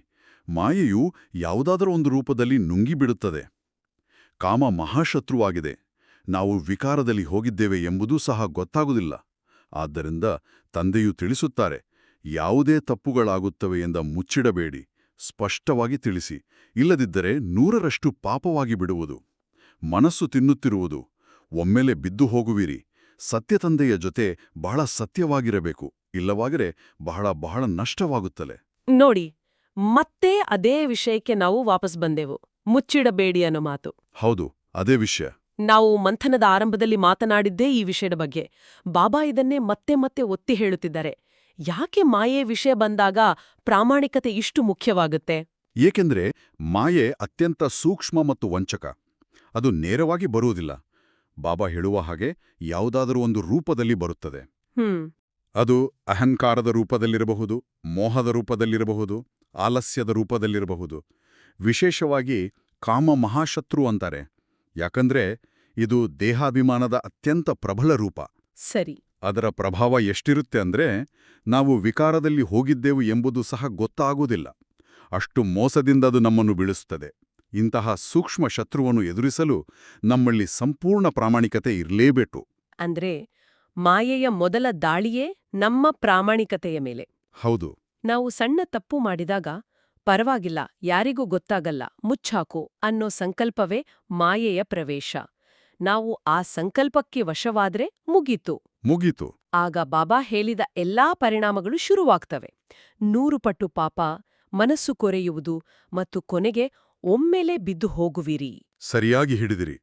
ಮಾಯೆಯು ಯಾವುದಾದರೂ ಒಂದು ರೂಪದಲ್ಲಿ ನುಂಗಿಬಿಡುತ್ತದೆ. ಕಾಮ ಮಹಾಶತ್ರುವಾಗಿದೆ. ನಾವು ವಿಕಾರದಲ್ಲಿ ಹೋಗಿದ್ದೇವೆ ಎಂಬುದೂ ಸಹ ಗೊತ್ತಾಗುವುದಿಲ್ಲ. ಆದ್ದರಿಂದ ತಂದೆಯು ತಿಳಿಸುತ್ತಾರೆ, ಯಾವುದೇ ತಪ್ಪುಗಳಾಗುತ್ತವೆ ಎಂದ ಮುಚ್ಚಿಡಬೇಡಿ. ಸ್ಪಷ್ಟವಾಗಿ ತಿಳಿಸಿ. ಇಲ್ಲದಿದ್ದರೆ ನೂರರಷ್ಟು ಪಾಪವಾಗಿ ಬಿಡುವುದು ಮನಸ್ಸು ತಿನ್ನುತ್ತಿರುವುದು. ಒಮ್ಮೆಲೆ ಬಿದ್ದು ಹೋಗುವಿರಿ. ಸತ್ಯತಂದೆಯ ಜೊತೆ ಬಹಳ ಸತ್ಯವಾಗಿರಬೇಕು ಇಲ್ಲವಾದರೆ ಬಹಳ ಬಹಳ ನಷ್ಟವಾಗುತ್ತಲೆ.
ನೋಡಿ ಮತ್ತೆ ಅದೇ ವಿಷಯಕ್ಕೆ ನಾವು ವಾಪಸ್ ಬಂದೆವು. ಮುಚ್ಚಿಡಬೇಡಿ ಅನ್ನೋ ಮಾತು.
ಹೌದು ಅದೇ ವಿಷಯ.
ನಾವು ಮಂಥನದ ಆರಂಭದಲ್ಲಿ ಮಾತನಾಡಿದ್ದೇ ಈ ವಿಷಯದ ಬಗ್ಗೆ. ಬಾಬಾ ಇದನ್ನೇ ಮತ್ತೆ ಮತ್ತೆ ಒತ್ತಿ ಹೇಳುತ್ತಿದ್ದಾರೆ. ಯಾಕೆ ಮಾಯೆ ವಿಷಯ ಬಂದಾಗ ಪ್ರಾಮಾಣಿಕತೆ ಇಷ್ಟು ಮುಖ್ಯವಾಗುತ್ತೆ?
ಏಕೆಂದ್ರೆ ಮಾಯೆ ಅತ್ಯಂತ ಸೂಕ್ಷ್ಮ ಮತ್ತು ವಂಚಕ. ಅದು ನೇರವಾಗಿ ಬರುವುದಿಲ್ಲ. ಬಾಬಾ ಹೇಳುವ ಹಾಗೆ ಯಾವುದಾದರೂ ಒಂದು ರೂಪದಲ್ಲಿ ಬರುತ್ತದೆ. ಅದು ಅಹಂಕಾರದ ರೂಪದಲ್ಲಿರಬಹುದು ಮೋಹದ ರೂಪದಲ್ಲಿರಬಹುದು ಆಲಸ್ಯದ ರೂಪದಲ್ಲಿರಬಹುದು. ವಿಶೇಷವಾಗಿ ಕಾಮ ಮಹಾಶತ್ರು ಅಂತಾರೆ. ಯಾಕಂದ್ರೆ ಇದು ದೇಹಾಭಿಮಾನದ ಅತ್ಯಂತ ಪ್ರಬಲ ರೂಪ.
ಸರಿ.
ಅದರ ಪ್ರಭಾವ ಎಷ್ಟಿರುತ್ತೆ ಅಂದ್ರೆ ನಾವು ವಿಕಾರದಲ್ಲಿ ಹೋಗಿದ್ದೆವು ಎಂಬುದು ಸಹ ಗೊತ್ತಾಗುವುದಿಲ್ಲ. ಅಷ್ಟು ಮೋಸದಿಂದ ಅದು ನಮ್ಮನ್ನು ಬೀಳಿಸುತ್ತದೆ. ಇಂತಹ ಸೂಕ್ಷ್ಮ ಶತ್ರುವನ್ನು ಎದುರಿಸಲು ನಮ್ಮಲ್ಲಿ ಸಂಪೂರ್ಣ ಪ್ರಾಮಾಣಿಕತೆ ಇರಲೇಬೇಕು.
ಅಂದ್ರೆ ಮಾಯೆಯ ಮೊದಲ ದಾಳಿಯೇ ನಮ್ಮ ಪ್ರಾಮಾಣಿಕತೆಯ ಮೇಲೆ.
ಹೌದು.
ನಾವು ಸಣ್ಣ ತಪ್ಪು ಮಾಡಿದಾಗ ಪರವಾಗಿಲ್ಲ ಯಾರಿಗೂ ಗೊತ್ತಾಗಲ್ಲ ಮುಚ್ಚಾಕು ಅನ್ನೋ ಸಂಕಲ್ಪವೇ ಮಾಯೆಯ ಪ್ರವೇಶ. ನಾವು ಆ ಸಂಕಲ್ಪಕ್ಕೆ ವಶವಾದ್ರೆ ಮುಗೀತು.
ಮುಗೀತು.
ಆಗ ಬಾಬಾ ಹೇಳಿದ ಎಲ್ಲಾ ಪರಿಣಾಮಗಳು ಶುರುವಾಗ್ತವೆ. ನೂರು ಪಟ್ಟು ಪಾಪ ಮನಸ್ಸು ಕೊರೆಯುವುದು ಮತ್ತು ಕೊನೆಗೆ ಒಮ್ಮೆಲೆ ಬಿದ್ದು ಹೋಗುವಿರಿ.
ಸರಿಯಾಗಿ ಹಿಡಿದಿರಿ.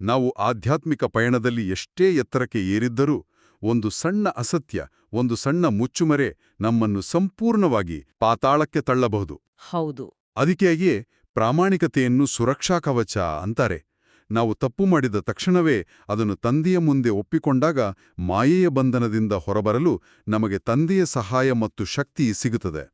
ನಾವು ಆಧ್ಯಾತ್ಮಿಕ ಪಯಣದಲ್ಲಿ ಎಷ್ಟೇ ಎತ್ತರಕ್ಕೆ ಏರಿದ್ದರೂ ಒಂದು ಸಣ್ಣ ಅಸತ್ಯ ಒಂದು ಸಣ್ಣ ಮುಚ್ಚುಮರೆ ನಮ್ಮನ್ನು ಸಂಪೂರ್ಣವಾಗಿ ಪಾತಾಳಕ್ಕೆ ತಳ್ಳಬಹುದು.
ಹೌದು.
ಅದಕ್ಕಾಗಿಯೇ ಪ್ರಾಮಾಣಿಕತೆಯನ್ನು ಸುರಕ್ಷಾ ಕವಚ ಅಂತಾರೆ. ನಾವು ತಪ್ಪು ಮಾಡಿದ ತಕ್ಷಣವೇ ಅದನ್ನು ತಂದೆಯ ಮುಂದೆ ಒಪ್ಪಿಕೊಂಡಾಗ ಮಾಯೆಯ ಬಂಧನದಿಂದ ಹೊರಬರಲು ನಮಗೆ ತಂದೆಯ ಸಹಾಯ ಮತ್ತು ಶಕ್ತಿ ಸಿಗುತ್ತದೆ.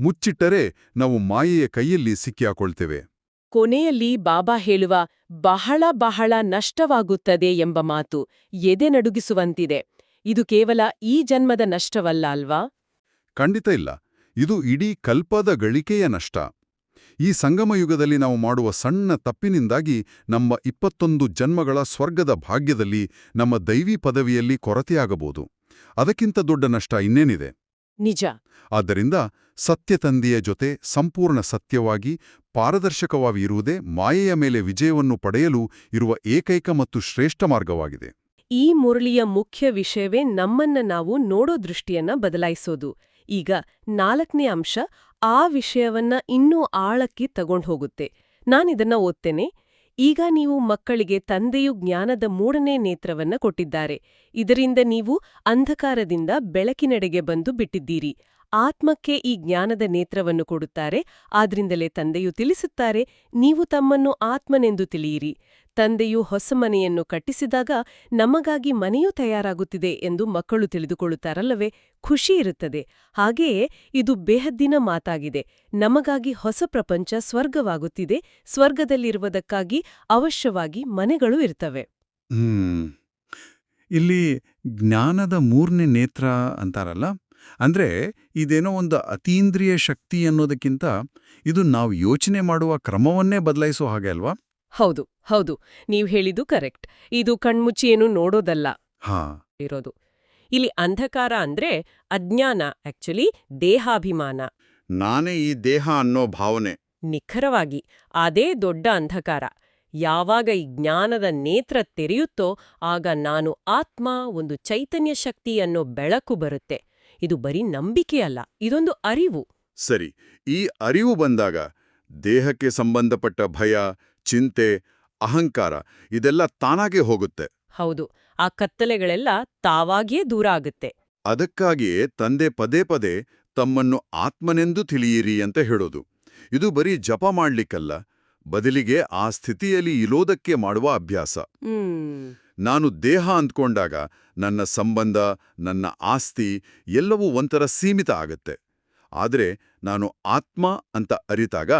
ಮುಚ್ಚಿಟ್ಟರೆ ನಾವು ಮಾಯೆಯ ಕೈಯಲ್ಲಿ ಸಿಕ್ಕಿಹಾಕೊಳ್ತೇವೆ.
ಕೊನೆಯಲ್ಲಿ ಬಾಬಾ ಹೇಳುವ ಬಹಳ ಬಹಳ ನಷ್ಟವಾಗುತ್ತದೆ ಎಂಬ ಮಾತು ಎದೆ ನಡುಗಿಸುವಂತಿದೆ. ಇದು ಕೇವಲ ಈ ಜನ್ಮದ ನಷ್ಟವಲ್ಲ ಅಲ್ವಾ?
ಖಂಡಿತ ಇಲ್ಲ. ಇದು ಇಡೀ ಕಲ್ಪದ ಗಳಿಕೆಯ ನಷ್ಟ. ಈ ಸಂಗಮ ಯುಗದಲ್ಲಿ ನಾವು ಮಾಡುವ ಸಣ್ಣ ತಪ್ಪಿನಿಂದಾಗಿ ನಮ್ಮ ಇಪ್ಪತ್ತೊಂದು ಜನ್ಮಗಳ ಸ್ವರ್ಗದ ಭಾಗ್ಯದಲ್ಲಿ ನಮ್ಮ ದೈವಿ ಪದವಿಯಲ್ಲಿ ಕೊರತೆಯಾಗಬಹುದು. ಅದಕ್ಕಿಂತ ದೊಡ್ಡ ನಷ್ಟ ಇನ್ನೇನಿದೆ?
ನಿಜ.
ಆದ್ದರಿಂದ ಸತ್ಯತಂದೆಯ ಜೊತೆ ಸಂಪೂರ್ಣ ಸತ್ಯವಾಗಿ ಪಾರದರ್ಶಕವಾಗಿ ಇರುವುದೇ ಮಾಯೆಯ ಮೇಲೆ ವಿಜಯವನ್ನು ಪಡೆಯಲು ಇರುವ ಏಕೈಕ ಮತ್ತು ಶ್ರೇಷ್ಠ ಮಾರ್ಗವಾಗಿದೆ.
ಈ ಮುರಳಿಯ ಮುಖ್ಯ ವಿಷಯವೇ ನಮ್ಮನ್ನ ನಾವು ನೋಡೋ ದೃಷ್ಟಿಯನ್ನ ಬದಲಾಯಿಸೋದು. ಈಗ ನಾಲ್ಕನೇ ಅಂಶ ಆ ವಿಷಯವನ್ನ ಇನ್ನೂ ಆಳಕ್ಕೆ ತಗೊಂಡು ಹೋಗುತ್ತೆ ನಾನಿದನ್ನ ಓದ್ತೇನೆ. ಈಗ ನೀವು ಮಕ್ಕಳಿಗೆ ತಂದೆಯು ಜ್ಞಾನದ ಮೂರನೇ ನೇತ್ರವನ್ನ ಕೊಟ್ಟಿದ್ದಾರೆ. ಇದರಿಂದ ನೀವು ಅಂಧಕಾರದಿಂದ ಬೆಳಕಿನೆಡೆಗೆ ಬಂದು ಬಿಟ್ಟಿದ್ದೀರಿ. ಆತ್ಮಕ್ಕೆ ಈ ಜ್ಞಾನದ ನೇತ್ರವನ್ನು ಕೊಡುತ್ತಾರೆ. ಆದ್ರಿಂದಲೇ ತಂದೆಯು ತಿಳಿಸುತ್ತಾರೆ, ನೀವು ತಮ್ಮನ್ನು ಆತ್ಮನೆಂದು ತಿಳಿಯಿರಿ. ತಂದೆಯು ಹೊಸ ಮನೆಯನ್ನು ಕಟ್ಟಿಸಿದಾಗ ನಮಗಾಗಿ ಮನೆಯೂ ತಯಾರಾಗುತ್ತಿದೆ ಎಂದು ಮಕ್ಕಳು ತಿಳಿದುಕೊಳ್ಳುತ್ತಾರಲ್ಲವೇ, ಖುಷಿ ಇರುತ್ತದೆ. ಹಾಗೆಯೇ ಇದು ಬೇಹದ್ದಿನ ಮಾತಾಗಿದೆ. ನಮಗಾಗಿ ಹೊಸ ಪ್ರಪಂಚ ಸ್ವರ್ಗವಾಗುತ್ತಿದೆ. ಸ್ವರ್ಗದಲ್ಲಿರುವುದಕ್ಕಾಗಿ ಅವಶ್ಯವಾಗಿ ಮನೆಗಳು ಇರ್ತವೆ
ಇಲ್ಲಿ ಜ್ಞಾನದ ಮೂರನೇ ನೇತ್ರ ಅಂತಾರಲ್ಲ? ಅಂದ್ರೆ ಇದೇನೋ ಒಂದು ಅತೀಂದ್ರಿಯ ಶಕ್ತಿ ಅನ್ನೋದಕ್ಕಿಂತ ಇದು ನಾವು ಯೋಚನೆ ಮಾಡುವ ಕ್ರಮವನ್ನೇ ಬದಲಾಯಿಸೋ ಹಾಗೆ ಅಲ್ವಾ?
ಹೌದು ಹೌದು. ನೀವು ಹೇಳಿದ್ದು ಕರೆಕ್ಟ್. ಇದು ಕಣ್ಮುಚ್ಚಿ ಏನು ನೋಡೋದಲ್ಲ
ಹಾ.
ಇರೋದು. ಇಲ್ಲಿ ಅಂಧಕಾರ ಅಂದ್ರೆ ಅಜ್ಞಾನ ಆಕ್ಚುಲಿ ದೇಹಾಭಿಮಾನ.
ನಾನೇ ಈ ದೇಹ ಅನ್ನೋ ಭಾವನೆ.
ನಿಖರವಾಗಿ ಅದೇ ದೊಡ್ಡ ಅಂಧಕಾರ. ಯಾವಾಗ ಈ ಜ್ಞಾನದ ನೇತ್ರ ತೆರೆಯುತ್ತೋ ಆಗ ನಾನು ಆತ್ಮ ಒಂದು ಚೈತನ್ಯ ಶಕ್ತಿ ಅನ್ನೋ ಬೆಳಕು ಬರುತ್ತೆ. ಇದು ಬರೀ ನಂಬಿಕೆಯಲ್ಲ ಇದೊಂದು ಅರಿವು.
ಸರಿ ಈ ಅರಿವು ಬಂದಾಗ ದೇಹಕ್ಕೆ ಸಂಬಂಧಪಟ್ಟ ಭಯ ಚಿಂತೆ ಅಹಂಕಾರ ಇದೆಲ್ಲ ತಾನಾಗೇ ಹೋಗುತ್ತೆ.
ಹೌದು ಆ ಕತ್ತಲೆಗಳೆಲ್ಲ ತಾವಾಗಿಯೇ ದೂರ ಆಗುತ್ತೆ.
ಅದಕ್ಕಾಗಿಯೇ ತಂದೆ ಪದೇ ಪದೇ ತಮ್ಮನ್ನು ಆತ್ಮನೆಂದು ತಿಳಿಯಿರಿ ಅಂತ ಹೇಳೋದು. ಇದು ಬರೀ ಜಪ ಮಾಡ್ಲಿಕ್ಕಲ್ಲ ಬದಲಿಗೆ ಆ ಸ್ಥಿತಿಯಲ್ಲಿ ಇರೋದಕ್ಕೆ ಮಾಡುವ ಅಭ್ಯಾಸ. ನಾನು ದೇಹ ಅಂದ್ಕೊಂಡಾಗ ನನ್ನ ಸಂಬಂಧ ನನ್ನ ಆಸ್ತಿ ಎಲ್ಲವೂ ಒಂಥರ ಸೀಮಿತ ಆಗತ್ತೆ. ಆದರೆ ನಾನು ಆತ್ಮ ಅಂತ ಅರಿತಾಗ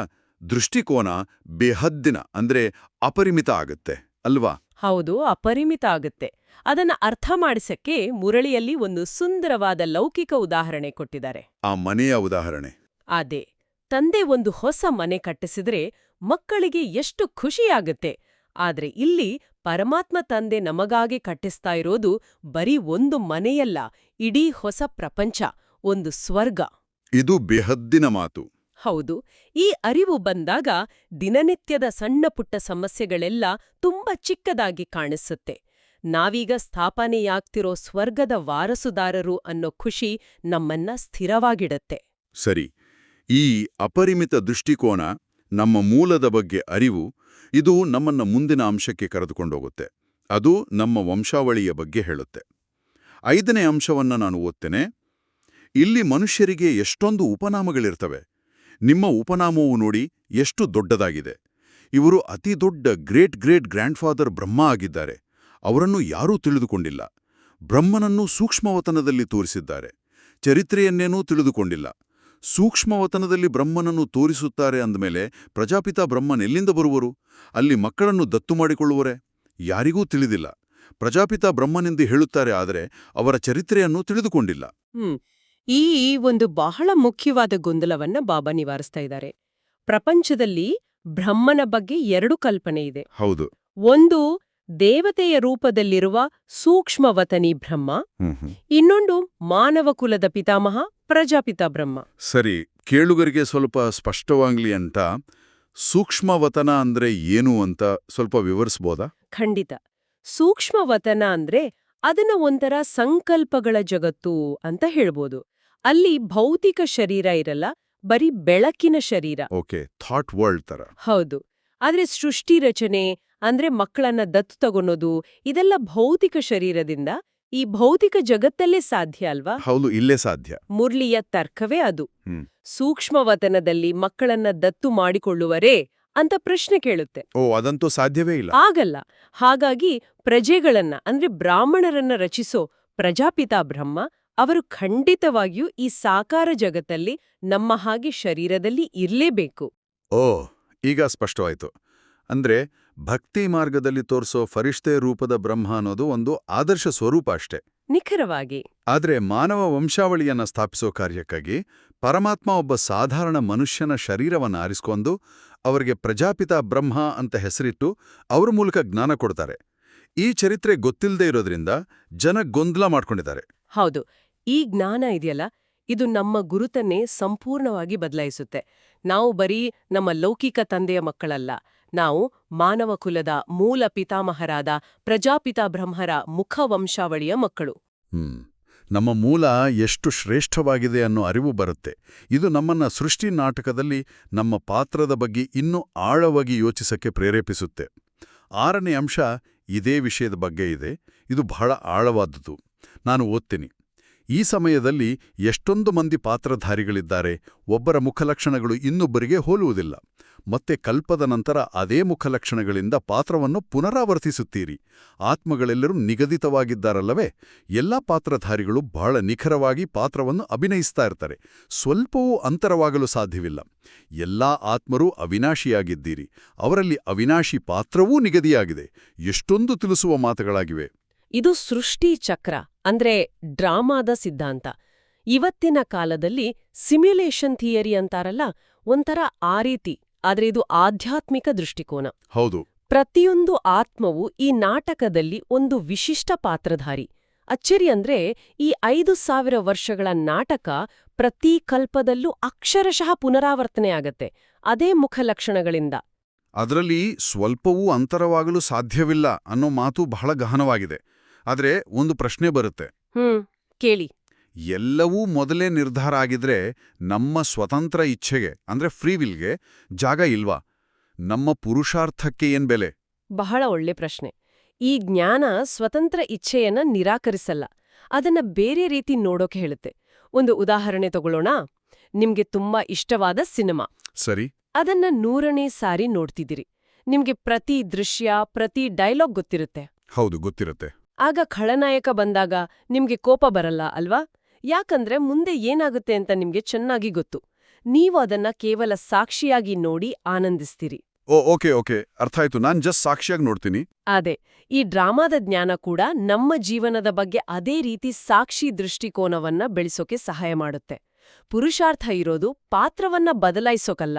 ದೃಷ್ಟಿಕೋನ ಬೇಹದ್ದಿನ ಅಂದ್ರೆ ಅಪರಿಮಿತ ಆಗತ್ತೆ ಅಲ್ವಾ?
ಹೌದು ಅಪರಿಮಿತ ಆಗುತ್ತೆ. ಅದನ್ನ ಅರ್ಥ ಮಾಡಿಸಕ್ಕೆ ಮುರಳಿಯಲ್ಲಿ ಒಂದು ಸುಂದರವಾದ ಲೌಕಿಕ ಉದಾಹರಣೆ ಕೊಟ್ಟಿದ್ದಾರೆ.
ಆ ಮನೆಯ ಉದಾಹರಣೆ.
ಅದೇ ತಂದೆ ಒಂದು ಹೊಸ ಮನೆ ಕಟ್ಟಿಸಿದ್ರೆ ಮಕ್ಕಳಿಗೆ ಎಷ್ಟು ಖುಷಿಯಾಗುತ್ತೆ ಆದ್ರೆ ಇಲ್ಲಿ ಪರಮಾತ್ಮ ತಂದೆ ನಮಗಾಗಿ ಕಟ್ಟಿಸ್ತಾ ಇರೋದು ಬರೀ ಒಂದು ಮನೆಯಲ್ಲ ಇಡೀ ಹೊಸ ಪ್ರಪಂಚ ಒಂದು ಸ್ವರ್ಗ.
ಇದು ಬೆಹದ್ದಿನ ಮಾತು.
ಹೌದು ಈ ಅರಿವು ಬಂದಾಗ ದಿನನಿತ್ಯದ ಸಣ್ಣ ಪುಟ್ಟ ಸಮಸ್ಯೆಗಳೆಲ್ಲ ತುಂಬಾ ಚಿಕ್ಕದಾಗಿ ಕಾಣಿಸುತ್ತೆ. ನಾವೀಗ ಸ್ಥಾಪನೆಯಾಗ್ತಿರೋ ಸ್ವರ್ಗದ ವಾರಸುದಾರರು ಅನ್ನೋ ಖುಷಿ ನಮ್ಮನ್ನ ಸ್ಥಿರವಾಗಿಡತ್ತೆ.
ಸರಿ ಈ ಅಪರಿಮಿತ ದೃಷ್ಟಿಕೋನ ನಮ್ಮ ಮೂಲದ ಬಗ್ಗೆ ಅರಿವು ಇದು ನಮ್ಮನ್ನ ಮುಂದಿನ ಅಂಶಕ್ಕೆ ಕರೆದುಕೊಂಡೋಗುತ್ತೆ. ಅದು ನಮ್ಮ ವಂಶಾವಳಿಯ ಬಗ್ಗೆ ಹೇಳುತ್ತೆ. ಐದನೇ ಅಂಶವನ್ನ ನಾನು ಓದ್ತೇನೆ. ಇಲ್ಲಿ ಮನುಷ್ಯರಿಗೆ ಎಷ್ಟೊಂದು ಉಪನಾಮಗಳಿರ್ತವೆ. ನಿಮ್ಮ ಉಪನಾಮವು ನೋಡಿ ಎಷ್ಟು ದೊಡ್ಡದಾಗಿದೆ. ಇವರು ಅತಿ ದೊಡ್ಡ ಗ್ರೇಟ್ ಗ್ರೇಟ್ ಗ್ರ್ಯಾಂಡ್ಫಾದರ್ ಬ್ರಹ್ಮ ಆಗಿದ್ದಾರೆ. ಅವರನ್ನು ಯಾರೂ ತಿಳಿದುಕೊಂಡಿಲ್ಲ. ಬ್ರಹ್ಮನನ್ನು ಸೂಕ್ಷ್ಮವತನದಲ್ಲಿ ತೋರಿಸಿದ್ದಾರೆ. ಚರಿತ್ರೆಯನ್ನೇನೂ ತಿಳಿದುಕೊಂಡಿಲ್ಲ. ಸೂಕ್ಷ್ಮವತನದಲ್ಲಿ ಬ್ರಹ್ಮನನ್ನು ತೋರಿಸುತ್ತಾರೆ ಅಂದಮೇಲೆ ಪ್ರಜಾಪಿತ ಬ್ರಹ್ಮನೆಲ್ಲಿಂದ ಬರುವರು? ಅಲ್ಲಿ ಮಕ್ಕಳನ್ನು ದತ್ತು ಮಾಡಿಕೊಳ್ಳುವರೆ? ಯಾರಿಗೂ ತಿಳಿದಿಲ್ಲ. ಪ್ರಜಾಪಿತ ಬ್ರಹ್ಮನೆಂದು ಹೇಳುತ್ತಾರೆ ಆದರೆ ಅವರ ಚರಿತ್ರೆಯನ್ನು ತಿಳಿದುಕೊಂಡಿಲ್ಲ.
ಹ್ಮ್. ಈ ಒಂದು ಬಹಳ ಮುಖ್ಯವಾದ ಗೊಂದಲವನ್ನ ಬಾಬಾ ನಿವಾರಿಸ್ತಾ ಇದ್ದಾರೆ. ಪ್ರಪಂಚದಲ್ಲಿ ಬ್ರಹ್ಮನ ಬಗ್ಗೆ ಎರಡು ಕಲ್ಪನೆ ಇದೆ.
ಹೌದು.
ಒಂದು ದೇವತೆಯ ರೂಪದಲ್ಲಿರುವ ಸೂಕ್ಷ್ಮವತನಿ ಬ್ರಹ್ಮ ಇನ್ನೊಂದು ಮಾನವ ಕುಲದ ಪಿತಾಮಹ ಪ್ರಜಾಪಿತ ಬ್ರಹ್ಮ.
ಸರಿ ಕೇಳುಗರಿಗೆ ಸ್ವಲ್ಪ ಸ್ಪಷ್ಟವಾಗ್ಲಿ ಅಂತ ಸೂಕ್ಷ್ಮವತನ ಅಂದ್ರೆ ಏನು ಅಂತ ಸ್ವಲ್ಪ ವಿವರಿಸ್ಬೋದಾ?
ಖಂಡಿತ. ಸೂಕ್ಷ್ಮವತನ ಅಂದ್ರೆ ಅದನ್ನ ಒಂಥರ ಸಂಕಲ್ಪಗಳ ಜಗತ್ತು ಅಂತ ಹೇಳ್ಬೋದು. ಅಲ್ಲಿ ಭೌತಿಕ ಶರೀರ ಇರಲ್ಲ ಬರೀ ಬೆಳಕಿನ ಶರೀರ.
ಓಕೆ ಥಾಟ್ ವರ್ಲ್ಡ್ ತರ
ಹೌದು. ಆದ್ರೆ ಸೃಷ್ಟಿ ರಚನೆ ಅಂದ್ರೆ ಮಕ್ಕಳನ್ನ ದತ್ತು ತಗೊಳ್ಳೋದು ಇದೆಲ್ಲ ಭೌತಿಕ ಶರೀರದಿಂದ ಈ ಭೌತಿಕ ಜಗತ್ತಲ್ಲೇ ಸಾಧ್ಯ ಅಲ್ವಾ?
ಹೌದು ಇಲ್ಲೇ ಸಾಧ್ಯ.
ಮುರ್ಲಿಯ ತರ್ಕವೇ ಅದು. ಸೂಕ್ಷ್ಮವತನದಲ್ಲಿ ಮಕ್ಕಳನ್ನ ದತ್ತು ಮಾಡಿಕೊಳ್ಳುವರೇ ಅಂತ ಪ್ರಶ್ನೆ ಕೇಳುತ್ತೆ.
ಓ ಅದಂತೂ ಸಾಧ್ಯವೇ ಇಲ್ಲ.
ಆಗಲ್ಲ. ಹಾಗಾಗಿ ಪ್ರಜೆಗಳನ್ನ ಅಂದ್ರೆ ಬ್ರಾಹ್ಮಣರನ್ನ ರಚಿಸೋ ಪ್ರಜಾಪಿತಾ ಬ್ರಹ್ಮ ಅವರು ಖಂಡಿತವಾಗಿಯೂ ಈ ಸಾಕಾರ ಜಗತ್ತಲ್ಲಿ ನಮ್ಮ ಹಾಗೆ ಶರೀರದಲ್ಲಿ ಇರ್ಲೇಬೇಕು.
ಓ ಈಗ ಸ್ಪಷ್ಟವಾಯ್ತು. ಅಂದ್ರೆ ಭಕ್ತಿ ಮಾರ್ಗದಲ್ಲಿ ತೋರಿಸೋ ಫರಿಷ್ಠೆ ರೂಪದ ಬ್ರಹ್ಮ ಅನ್ನೋದು ಒಂದು ಆದರ್ಶ ಸ್ವರೂಪ ಅಷ್ಟೇ.
ನಿಖರವಾಗಿ.
ಆದರೆ ಮಾನವ ವಂಶಾವಳಿಯನ್ನ ಸ್ಥಾಪಿಸೋ ಕಾರ್ಯಕ್ಕಾಗಿ ಪರಮಾತ್ಮ ಒಬ್ಬ ಸಾಧಾರಣ ಮನುಷ್ಯನ ಶರೀರವನ್ನ ಆರಿಸ್ಕೊಂಡು ಅವರಿಗೆ ಪ್ರಜಾಪಿತ ಬ್ರಹ್ಮ ಅಂತ ಹೆಸರಿಟ್ಟು ಅವ್ರ ಮೂಲಕ ಜ್ಞಾನ ಕೊಡ್ತಾರೆ. ಈ ಚರಿತ್ರೆ ಗೊತ್ತಿಲ್ಲದೆ ಇರೋದ್ರಿಂದ ಜನ ಗೊಂದಲ ಮಾಡ್ಕೊಂಡಿದ್ದಾರೆ.
ಹೌದು. ಈ ಜ್ಞಾನ ಇದೆಯಲ್ಲ ಇದು ನಮ್ಮ ಗುರುತನ್ನೇ ಸಂಪೂರ್ಣವಾಗಿ ಬದಲಾಯಿಸುತ್ತೆ. ನಾವು ಬರೀ ನಮ್ಮ ಲೌಕಿಕ ತಂದೆಯ ಮಕ್ಕಳಲ್ಲ. ನಾವು ಮಾನವ ಕುಲದ ಮೂಲ ಪಿತಾಮಹರಾದ ಪ್ರಜಾಪಿತ ಬ್ರಹ್ಮರ ಮುಖ ವಂಶಾವಳಿಯ ಮಕ್ಕಳು
ನಮ್ಮ ಮೂಲ ಎಷ್ಟು ಶ್ರೇಷ್ಠವಾಗಿದೆ ಅನ್ನೋ ಅರಿವು ಬರುತ್ತೆ. ಇದು ನಮ್ಮನ್ನ ಸೃಷ್ಟಿ ನಾಟಕದಲ್ಲಿ ನಮ್ಮ ಪಾತ್ರದ ಬಗ್ಗೆ ಇನ್ನೂ ಆಳವಾಗಿ ಯೋಚಿಸಕ್ಕೆ ಪ್ರೇರೇಪಿಸುತ್ತೆ. ಆರನೇ ಅಂಶ ಇದೇ ವಿಷಯದ ಬಗ್ಗೆ ಇದೆ. ಇದು ಬಹಳ ಆಳವಾದುದು ನಾನು ಓದ್ತೀನಿ. ಈ ಸಮಯದಲ್ಲಿ ಎಷ್ಟೊಂದು ಮಂದಿ ಪಾತ್ರಧಾರಿಗಳಿದ್ದಾರೆ. ಒಬ್ಬರ ಮುಖಲಕ್ಷಣಗಳು ಇನ್ನೊಬ್ಬರಿಗೆ ಹೋಲುವುದಿಲ್ಲ. ಮತ್ತೆ ಕಲ್ಪದ ನಂತರ ಅದೇ ಮುಖಲಕ್ಷಣಗಳಿಂದ ಪಾತ್ರವನ್ನು ಪುನರಾವರ್ತಿಸುತ್ತೀರಿ. ಆತ್ಮಗಳೆಲ್ಲರೂ ನಿಗದಿತವಾಗಿದ್ದಾರಲ್ಲವೇ, ಎಲ್ಲ ಪಾತ್ರಧಾರಿಗಳು ಬಹಳ ನಿಖರವಾಗಿ ಪಾತ್ರವನ್ನು ಅಭಿನಯಿಸ್ತಾ ಇರ್ತಾರೆ. ಸ್ವಲ್ಪವೂ ಅಂತರವಾಗಲು ಸಾಧ್ಯವಿಲ್ಲ. ಎಲ್ಲಾ ಆತ್ಮರೂ ಅವಿನಾಶಿಯಾಗಿದ್ದೀರಿ. ಅವರಲ್ಲಿ ಅವಿನಾಶಿ ಪಾತ್ರವೂ ನಿಗದಿಯಾಗಿದೆ. ಎಷ್ಟೊಂದು ತಿಳಿಸುವ ಮಾತುಗಳಾಗಿವೆ.
ಇದು ಸೃಷ್ಟಿ ಚಕ್ರ, ಅಂದ್ರೆ ಡ್ರಾಮಾದ ಸಿದ್ಧಾಂತ. ಇವತ್ತಿನ ಕಾಲದಲ್ಲಿ ಸಿಮ್ಯುಲೇಷನ್ ಥಿಯರಿ ಅಂತಾರಲ್ಲ, ಒಂಥರ ಆ ರೀತಿ. ಆದ್ರೆ ಇದು ಆಧ್ಯಾತ್ಮಿಕ ದೃಷ್ಟಿಕೋನ.
ಹೌದು.
ಪ್ರತಿಯೊಂದು ಆತ್ಮವು ಈ ನಾಟಕದಲ್ಲಿ ಒಂದು ವಿಶಿಷ್ಟ ಪಾತ್ರಧಾರಿ. ಅಚ್ಚರಿ ಅಂದ್ರೆ ಈ ಐದು ಸಾವಿರ ವರ್ಷಗಳ ನಾಟಕ ಪ್ರತಿ ಕಲ್ಪದಲ್ಲೂ ಅಕ್ಷರಶಃ ಪುನರಾವರ್ತನೆಯಾಗತ್ತೆ ಅದೇ ಮುಖಲಕ್ಷಣಗಳಿಂದ
ಅದರಲ್ಲಿ ಸ್ವಲ್ಪವೂ ಅಂತರವಾಗಲು ಸಾಧ್ಯವಿಲ್ಲ ಅನ್ನೋ ಮಾತು ಬಹಳ ಗಹನವಾಗಿದೆ. ಆದರೆ ಒಂದು ಪ್ರಶ್ನೆ ಬರುತ್ತೆ.
ಹ್ಮ್ ಕೇಳಿ.
ಎಲ್ಲವೂ ಮೊದಲೇ ನಿರ್ಧಾರ ಆಗಿದ್ರೆ ನಮ್ಮ ಸ್ವತಂತ್ರ ಇಚ್ಛೆಗೆ ಅಂದ್ರೆ ಫ್ರೀವಿಲ್ಗೆ ಜಾಗ ಇಲ್ವಾ? ನಮ್ಮ ಪುರುಷಾರ್ಥಕ್ಕೆ ಏನ್ ಬೆಲೆ?
ಬಹಳ ಒಳ್ಳೆ ಪ್ರಶ್ನೆ. ಈ ಜ್ಞಾನ ಸ್ವತಂತ್ರ ಇಚ್ಛೆಯನ್ನ ನಿರಾಕರಿಸಲ್ಲ. ಅದನ್ನ ಬೇರೆ ರೀತಿ ನೋಡೋಕೆ ಹೇಳುತ್ತೆ. ಒಂದು ಉದಾಹರಣೆ ತಗೊಳ್ಳೋಣ. ನಿಮ್ಗೆ ತುಂಬಾ ಇಷ್ಟವಾದ ಸಿನಿಮಾ.
ಸರಿ.
ಅದನ್ನ ನೂರನೇ ಸಾರಿ ನೋಡ್ತಿದ್ದೀರಿ. ನಿಮ್ಗೆ ಪ್ರತಿ ದೃಶ್ಯ ಪ್ರತಿ ಡೈಲಾಗ್ ಗೊತ್ತಿರುತ್ತೆ.
ಹೌದು ಗೊತ್ತಿರುತ್ತೆ.
ಆಗ ಖಳನಾಯಕ ಬಂದಾಗ ನಿಮ್ಗೆ ಕೋಪ ಬರಲ್ಲ ಅಲ್ವಾ? ಯಾಕಂದ್ರೆ ಮುಂದೆ ಏನಾಗುತ್ತೆ ಅಂತ ನಿಮ್ಗೆ ಚೆನ್ನಾಗಿ ಗೊತ್ತು. ನೀವು ಅದನ್ನ ಕೇವಲ ಸಾಕ್ಷಿಯಾಗಿ ನೋಡಿ ಆನಂದಿಸ್ತೀರಿ.
ಓ ಓಕೆ ಓಕೆ. ಅರ್ಥ ಆಯ್ತು. ನಾನ್ ಜಸ್ಟ್ ಸಾಕ್ಷಿಯಾಗಿ ನೋಡ್ತೀನಿ.
ಅದೇ ಈ ಡ್ರಾಮಾದ ಜ್ಞಾನ ಕೂಡ ನಮ್ಮ ಜೀವನದ ಬಗ್ಗೆ ಅದೇ ರೀತಿ ಸಾಕ್ಷಿ ದೃಷ್ಟಿಕೋನವನ್ನ ಬೆಳೆಸೋಕೆ ಸಹಾಯ ಮಾಡುತ್ತೆ. ಪುರುಷಾರ್ಥ ಇರೋದು ಪಾತ್ರವನ್ನ ಬದಲಾಯಿಸೋಕಲ್ಲ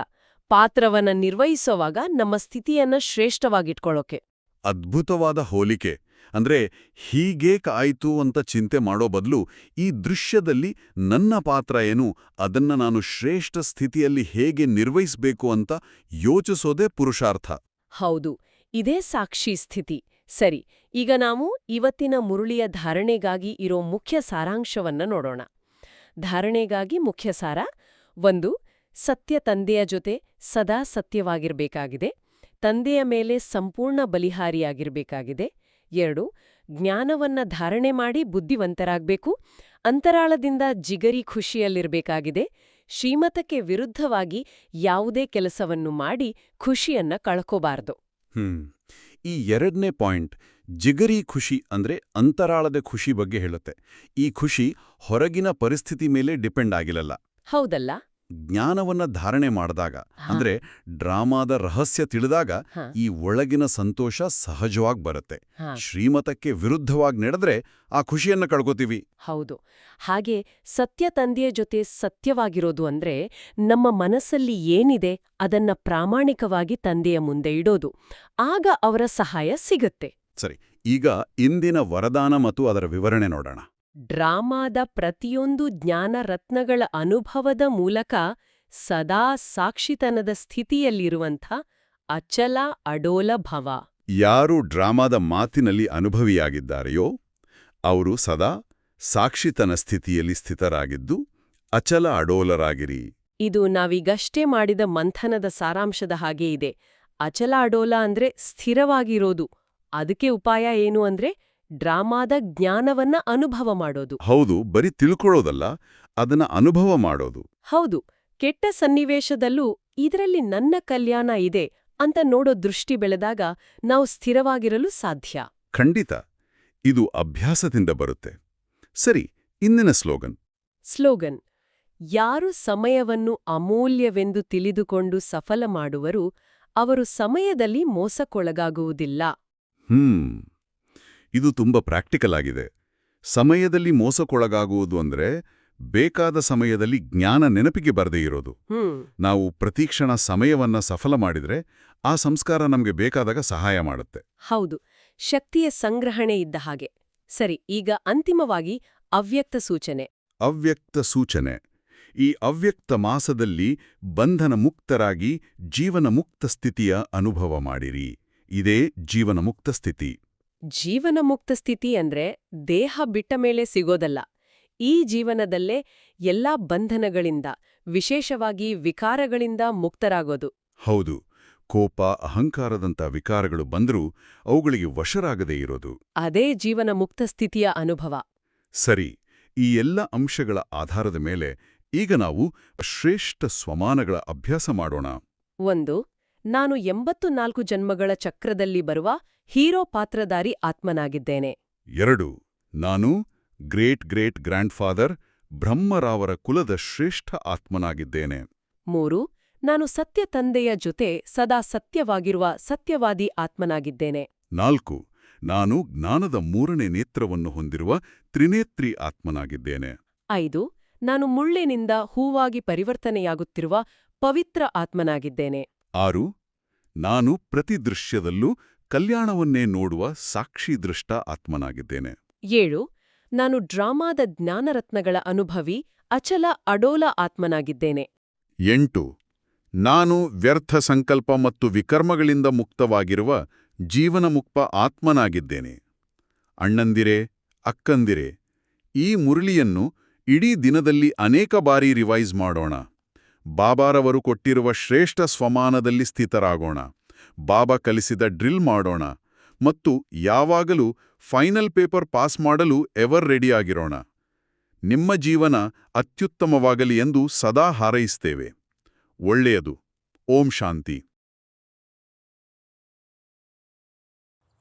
ಪಾತ್ರವನ್ನ ನಿರ್ವಹಿಸೋವಾಗ ನಮ್ಮ ಸ್ಥಿತಿಯನ್ನ ಶ್ರೇಷ್ಠವಾಗಿಟ್ಕೊಳ್ಳೋಕೆ
ಅದ್ಭುತವಾದ ಹೋಲಿಕೆ. ಅಂದ್ರೆ ಹೀಗೇಕಾಯಿತು ಅಂತ ಚಿಂತೆ ಮಾಡೋ ಬದಲು ಈ ದೃಶ್ಯದಲ್ಲಿ ನನ್ನ ಪಾತ್ರ ಏನು, ಅದನ್ನ ನಾನು ಶ್ರೇಷ್ಠ ಸ್ಥಿತಿಯಲ್ಲಿ ಹೇಗೆ ನಿರ್ವಹಿಸಬೇಕು ಅಂತ ಯೋಚಿಸೋದೇ ಪುರುಷಾರ್ಥ.
ಹೌದು, ಇದೇ ಸಾಕ್ಷಿ ಸ್ಥಿತಿ. ಸರಿ, ಈಗ ನಾವು ಇವತ್ತಿನ ಮುರುಳಿಯ ಧಾರಣೆಗಾಗಿ ಇರೋ ಮುಖ್ಯ ಸಾರಾಂಶವನ್ನ ನೋಡೋಣ. ಧಾರಣೆಗಾಗಿ ಮುಖ್ಯ ಸಾರ, ಒಂದು, ಸತ್ಯ ತಂದೆಯ ಜೊತೆ ಸದಾ ಸತ್ಯವಾಗಿರಬೇಕಾಗಿದೆ. ತಂದೆಯ ಮೇಲೆ ಸಂಪೂರ್ಣ ಬಲಿಹಾರಿಯಾಗಿರ್ಬೇಕಾಗಿದೆ. ಎರಡು ಜ್ಞಾನವನ್ನ ಧಾರಣೆ ಮಾಡಿ ಬುದ್ಧಿವಂತರಾಗಬೇಕು ಅಂತರಾಳದಿಂದ ಜಿಗರಿ ಖುಷಿಯಲ್ಲಿರಬೇಕಾಗಿದೆ ಶ್ರೀಮತಕ್ಕೆ ವಿರುದ್ಧವಾಗಿ ಯಾವುದೇ ಕೆಲಸವನ್ನು ಮಾಡಿ ಖುಷಿಯನ್ನ ಕಳ್ಕೋಬಾರದು.
ಹ್ಮ್ ಈ ಎರಡನೇ ಪಾಯಿಂಟ್ ಜಿಗರಿ ಖುಷಿ ಅಂದ್ರೆ ಅಂತರಾಳದ ಖುಷಿ ಬಗ್ಗೆ ಹೇಳುತ್ತೆ. ಈ ಖುಷಿ ಹೊರಗಿನ ಪರಿಸ್ಥಿತಿ ಮೇಲೆ ಡಿಪೆಂಡ್ ಆಗಿಲ್ಲಲ್ಲ.
ಹೌದಲ್ಲ?
ಜ್ಞಾನವನ್ನ ಧಾರಣೆ ಮಾಡಿದಾಗ ಅಂದ್ರೆ ಡ್ರಾಮಾದ ರಹಸ್ಯ ತಿಳಿದಾಗ ಈ ಒಳಗಿನ ಸಂತೋಷ ಸಹಜವಾಗಿ ಬರುತ್ತೆ. ಶ್ರೀಮತಕ್ಕೆ ವಿರುದ್ಧವಾಗಿ ನಡೆದ್ರೆ ಆ ಖುಷಿಯನ್ನ ಕಳ್ಕೋತೀವಿ.
ಹೌದು. ಹಾಗೆ ಸತ್ಯ ತಂದೆಯ ಜೊತೆ ಸತ್ಯವಾಗಿರೋದು ಅಂದ್ರೆ ನಮ್ಮ ಮನಸ್ಸಲ್ಲಿ ಏನಿದೆ ಅದನ್ನ ಪ್ರಾಮಾಣಿಕವಾಗಿ ತಂದೆಯ ಮುಂದೆ ಇಡೋದು. ಆಗ ಅವರ ಸಹಾಯ ಸಿಗುತ್ತೆ.
ಸರಿ ಈಗ ಇಂದಿನ ವರದಾನ ಮತ್ತು ಅದರ ವಿವರಣೆ ನೋಡೋಣ.
ಡ್ರಾಮಾದ ಪ್ರತಿಯೊಂದು ಜ್ಞಾನರತ್ನಗಳ ಅನುಭವದ ಮೂಲಕ ಸದಾ ಸಾಕ್ಷಿತನದ ಸ್ಥಿತಿಯಲ್ಲಿರುವಂಥ ಅಚಲ ಅಡೋಲ ಭವ.
ಯಾರು ಡ್ರಾಮಾದ ಮಾತಿನಲ್ಲಿ ಅನುಭವಿಯಾಗಿದ್ದಾರೆಯೋ ಅವರು ಸದಾ ಸಾಕ್ಷಿತನ ಸ್ಥಿತಿಯಲ್ಲಿ ಸ್ಥಿತರಾಗಿದ್ದು ಅಚಲ ಅಡೋಲರಾಗಿರಿ.
ಇದು ನಾವೀಗಷ್ಟೇ ಮಾಡಿದ ಮಂಥನದ ಸಾರಾಂಶದ ಹಾಗೆ ಇದೆ. ಅಚಲ ಅಡೋಲ ಅಂದ್ರೆ ಸ್ಥಿರವಾಗಿರೋದು. ಅದಕ್ಕೆ ಉಪಾಯ ಏನು ಅಂದ್ರೆ ಡ್ರಾಮಾದ ಜ್ಞಾನವನ್ನ ಅನುಭವ ಮಾಡೋದು.
ಹೌದು ಬರೀ ತಿಳ್ಕೊಳ್ಳೋದಲ್ಲ ಅದನ್ನ ಅನುಭವ ಮಾಡೋದು.
ಹೌದು ಕೆಟ್ಟ ಸನ್ನಿವೇಶದಲ್ಲೂ ಇದರಲ್ಲಿ ನನ್ನ ಕಲ್ಯಾಣ ಇದೆ ಅಂತ ನೋಡೋ ದೃಷ್ಟಿ ಬೆಳೆದಾಗ ನಾವು ಸ್ಥಿರವಾಗಿರಲು ಸಾಧ್ಯ.
ಖಂಡಿತ ಇದು ಅಭ್ಯಾಸದಿಂದ ಬರುತ್ತೆ. ಸರಿ ಇಂದಿನ ಸ್ಲೋಗನ್.
ಸ್ಲೋಗನ್ ಯಾರು ಸಮಯವನ್ನು ಅಮೂಲ್ಯವೆಂದು ತಿಳಿದುಕೊಂಡು ಸಫಲ ಮಾಡುವರು ಅವರು ಸಮಯದಲ್ಲಿ ಮೋಸಕ್ಕೊಳಗಾಗುವುದಿಲ್ಲ.
ಹ್ಮ್. ಇದು ತುಂಬ ಪ್ರಾಕ್ಟಿಕಲ್ ಆಗಿದೆ. ಸಮಯದಲ್ಲಿ ಮೋಸಕ್ಕೊಳಗಾಗುವುದು ಅಂದ್ರೆ ಬೇಕಾದ ಸಮಯದಲ್ಲಿ ಜ್ಞಾನ ನೆನಪಿಗೆ ಬರದೇ ಇರೋದು. ನಾವು ಪ್ರತೀಕ್ಷಣ ಸಮಯವನ್ನ ಸಫಲ ಮಾಡಿದ್ರೆ ಆ ಸಂಸ್ಕಾರ ನಮಗೆ ಬೇಕಾದಾಗ ಸಹಾಯ ಮಾಡುತ್ತೆ.
ಹೌದು. ಶಕ್ತಿಯ ಸಂಗ್ರಹಣೆ ಇದ್ದ ಹಾಗೆ. ಸರಿ ಈಗ ಅಂತಿಮವಾಗಿ ಅವ್ಯಕ್ತ ಸೂಚನೆ.
ಅವ್ಯಕ್ತ ಸೂಚನೆ. ಈ ಅವ್ಯಕ್ತ ಮಾಸದಲ್ಲಿ ಬಂಧನ ಮುಕ್ತರಾಗಿ ಜೀವನ ಮುಕ್ತ ಸ್ಥಿತಿಯ ಅನುಭವ ಮಾಡಿರಿ. ಇದೇ ಜೀವನ ಮುಕ್ತ ಸ್ಥಿತಿ.
ಜೀವನ ಮುಕ್ತ ಸ್ಥಿತಿ ಅಂದ್ರೆ ದೇಹ ಬಿಟ್ಟ ಮೇಲೆ ಸಿಗೋದಲ್ಲ. ಈ ಜೀವನದಲ್ಲೇ ಎಲ್ಲಾ ಬಂಧನಗಳಿಂದ ವಿಶೇಷವಾಗಿ ವಿಕಾರಗಳಿಂದ ಮುಕ್ತರಾಗೋದು.
ಹೌದು. ಕೋಪ ಅಹಂಕಾರದಂಥ ವಿಕಾರಗಳು ಬಂದರೂ ಅವುಗಳಿಗೆ ವಶರಾಗದೇ ಇರೋದು.
ಅದೇ ಜೀವನ ಮುಕ್ತ ಸ್ಥಿತಿಯ ಅನುಭವ.
ಸರಿ ಈ ಎಲ್ಲ ಅಂಶಗಳ ಆಧಾರದ ಮೇಲೆ ಈಗ ನಾವು ಶ್ರೇಷ್ಠ ಸ್ವಮಾನಗಳ ಅಭ್ಯಾಸ ಮಾಡೋಣ.
ಒಂದು ನಾನು ಎಂಬತ್ತು ನಾಲ್ಕು ಜನ್ಮಗಳ ಚಕ್ರದಲ್ಲಿ ಬರುವ ಹೀರೋ ಪಾತ್ರಧಾರಿ ಆತ್ಮನಾಗಿದ್ದೇನೆ.
ಎರಡು ನಾನು ಗ್ರೇಟ್ ಗ್ರೇಟ್ ಗ್ರ್ಯಾಂಡ್ ಫಾದರ್ ಬ್ರಹ್ಮರಾವರ ಕುಲದ ಶ್ರೇಷ್ಠ ಆತ್ಮನಾಗಿದ್ದೇನೆ.
ಮೂರು ನಾನು ಸತ್ಯ ತಂದೆಯ ಜೊತೆ ಸದಾ ಸತ್ಯವಾಗಿರುವ ಸತ್ಯವಾದಿ ಆತ್ಮನಾಗಿದ್ದೇನೆ.
ನಾಲ್ಕು ನಾನು ಜ್ಞಾನದ ಮೂರನೇ ನೇತ್ರವನ್ನು ಹೊಂದಿರುವ ತ್ರಿನೇತ್ರಿ ಆತ್ಮನಾಗಿದ್ದೇನೆ.
ಐದು ನಾನು ಮುಳ್ಳಿನಿಂದ ಹೂವಾಗಿ ಪರಿವರ್ತನೆಯಾಗುತ್ತಿರುವ ಪವಿತ್ರ ಆತ್ಮನಾಗಿದ್ದೇನೆ.
ಆರು ನಾನು ಪ್ರತಿ ದೃಶ್ಯದಲ್ಲೂ ಕಲ್ಯಾಣವನ್ನೇ ನೋಡುವ ಸಾಕ್ಷಿ ದೃಷ್ಟ ಆತ್ಮನಾಗಿದ್ದೇನೆ.
ಏಳು ನಾನು ಡ್ರಾಮಾದ ಜ್ಞಾನರತ್ನಗಳ ಅನುಭವಿ ಅಚಲ ಅಡೋಲ ಆತ್ಮನಾಗಿದ್ದೇನೆ.
ಎಂಟು ನಾನು ವ್ಯರ್ಥ ಸಂಕಲ್ಪ ಮತ್ತು ವಿಕರ್ಮಗಳಿಂದ ಮುಕ್ತವಾಗಿರುವ ಜೀವನಮುಕ್ತ ಆತ್ಮನಾಗಿದ್ದೇನೆ. ಅಣ್ಣಂದಿರೆ ಅಕ್ಕಂದಿರೆ ಈ ಮುರಳಿಯನ್ನು ಇಡೀ ದಿನದಲ್ಲಿ ಅನೇಕ ಬಾರಿ ರಿವೈಸ್ ಮಾಡೋಣ. ಬಾಬಾರವರು ಕೊಟ್ಟಿರುವ ಶ್ರೇಷ್ಠ ಸ್ವಮಾನದಲ್ಲಿ ಸ್ಥಿತರಾಗೋಣ. ಬಾಬಾ ಕಲಿಸಿದ ಡ್ರಿಲ್ ಮಾಡೋಣ. ಮತ್ತು ಯಾವಾಗಲೂ ಫೈನಲ್ ಪೇಪರ್ ಪಾಸ್ ಮಾಡಲು ಎವರ್ ರೆಡಿಯಾಗಿರೋಣ. ನಿಮ್ಮ ಜೀವನ ಅತ್ಯುತ್ತಮವಾಗಲಿ ಎಂದು ಸದಾ ಹಾರೈಸ್ತೇವೆ. ಒಳ್ಳೆಯದು. ಓಂ ಶಾಂತಿ.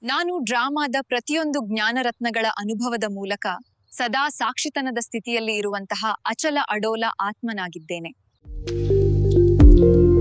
ನಾನು ಡ್ರಾಮಾದ ಪ್ರತಿಯೊಂದು ಜ್ಞಾನರತ್ನಗಳ ಅನುಭವದ ಮೂಲಕ ಸದಾ ಸಾಕ್ಷಿತನದ ಸ್ಥಿತಿಯಲ್ಲಿ ಇರುವಂತಹ ಅಚಲ ಅಡೋಲ ಆತ್ಮನಾಗಿದ್ದೇನೆ. Thank you.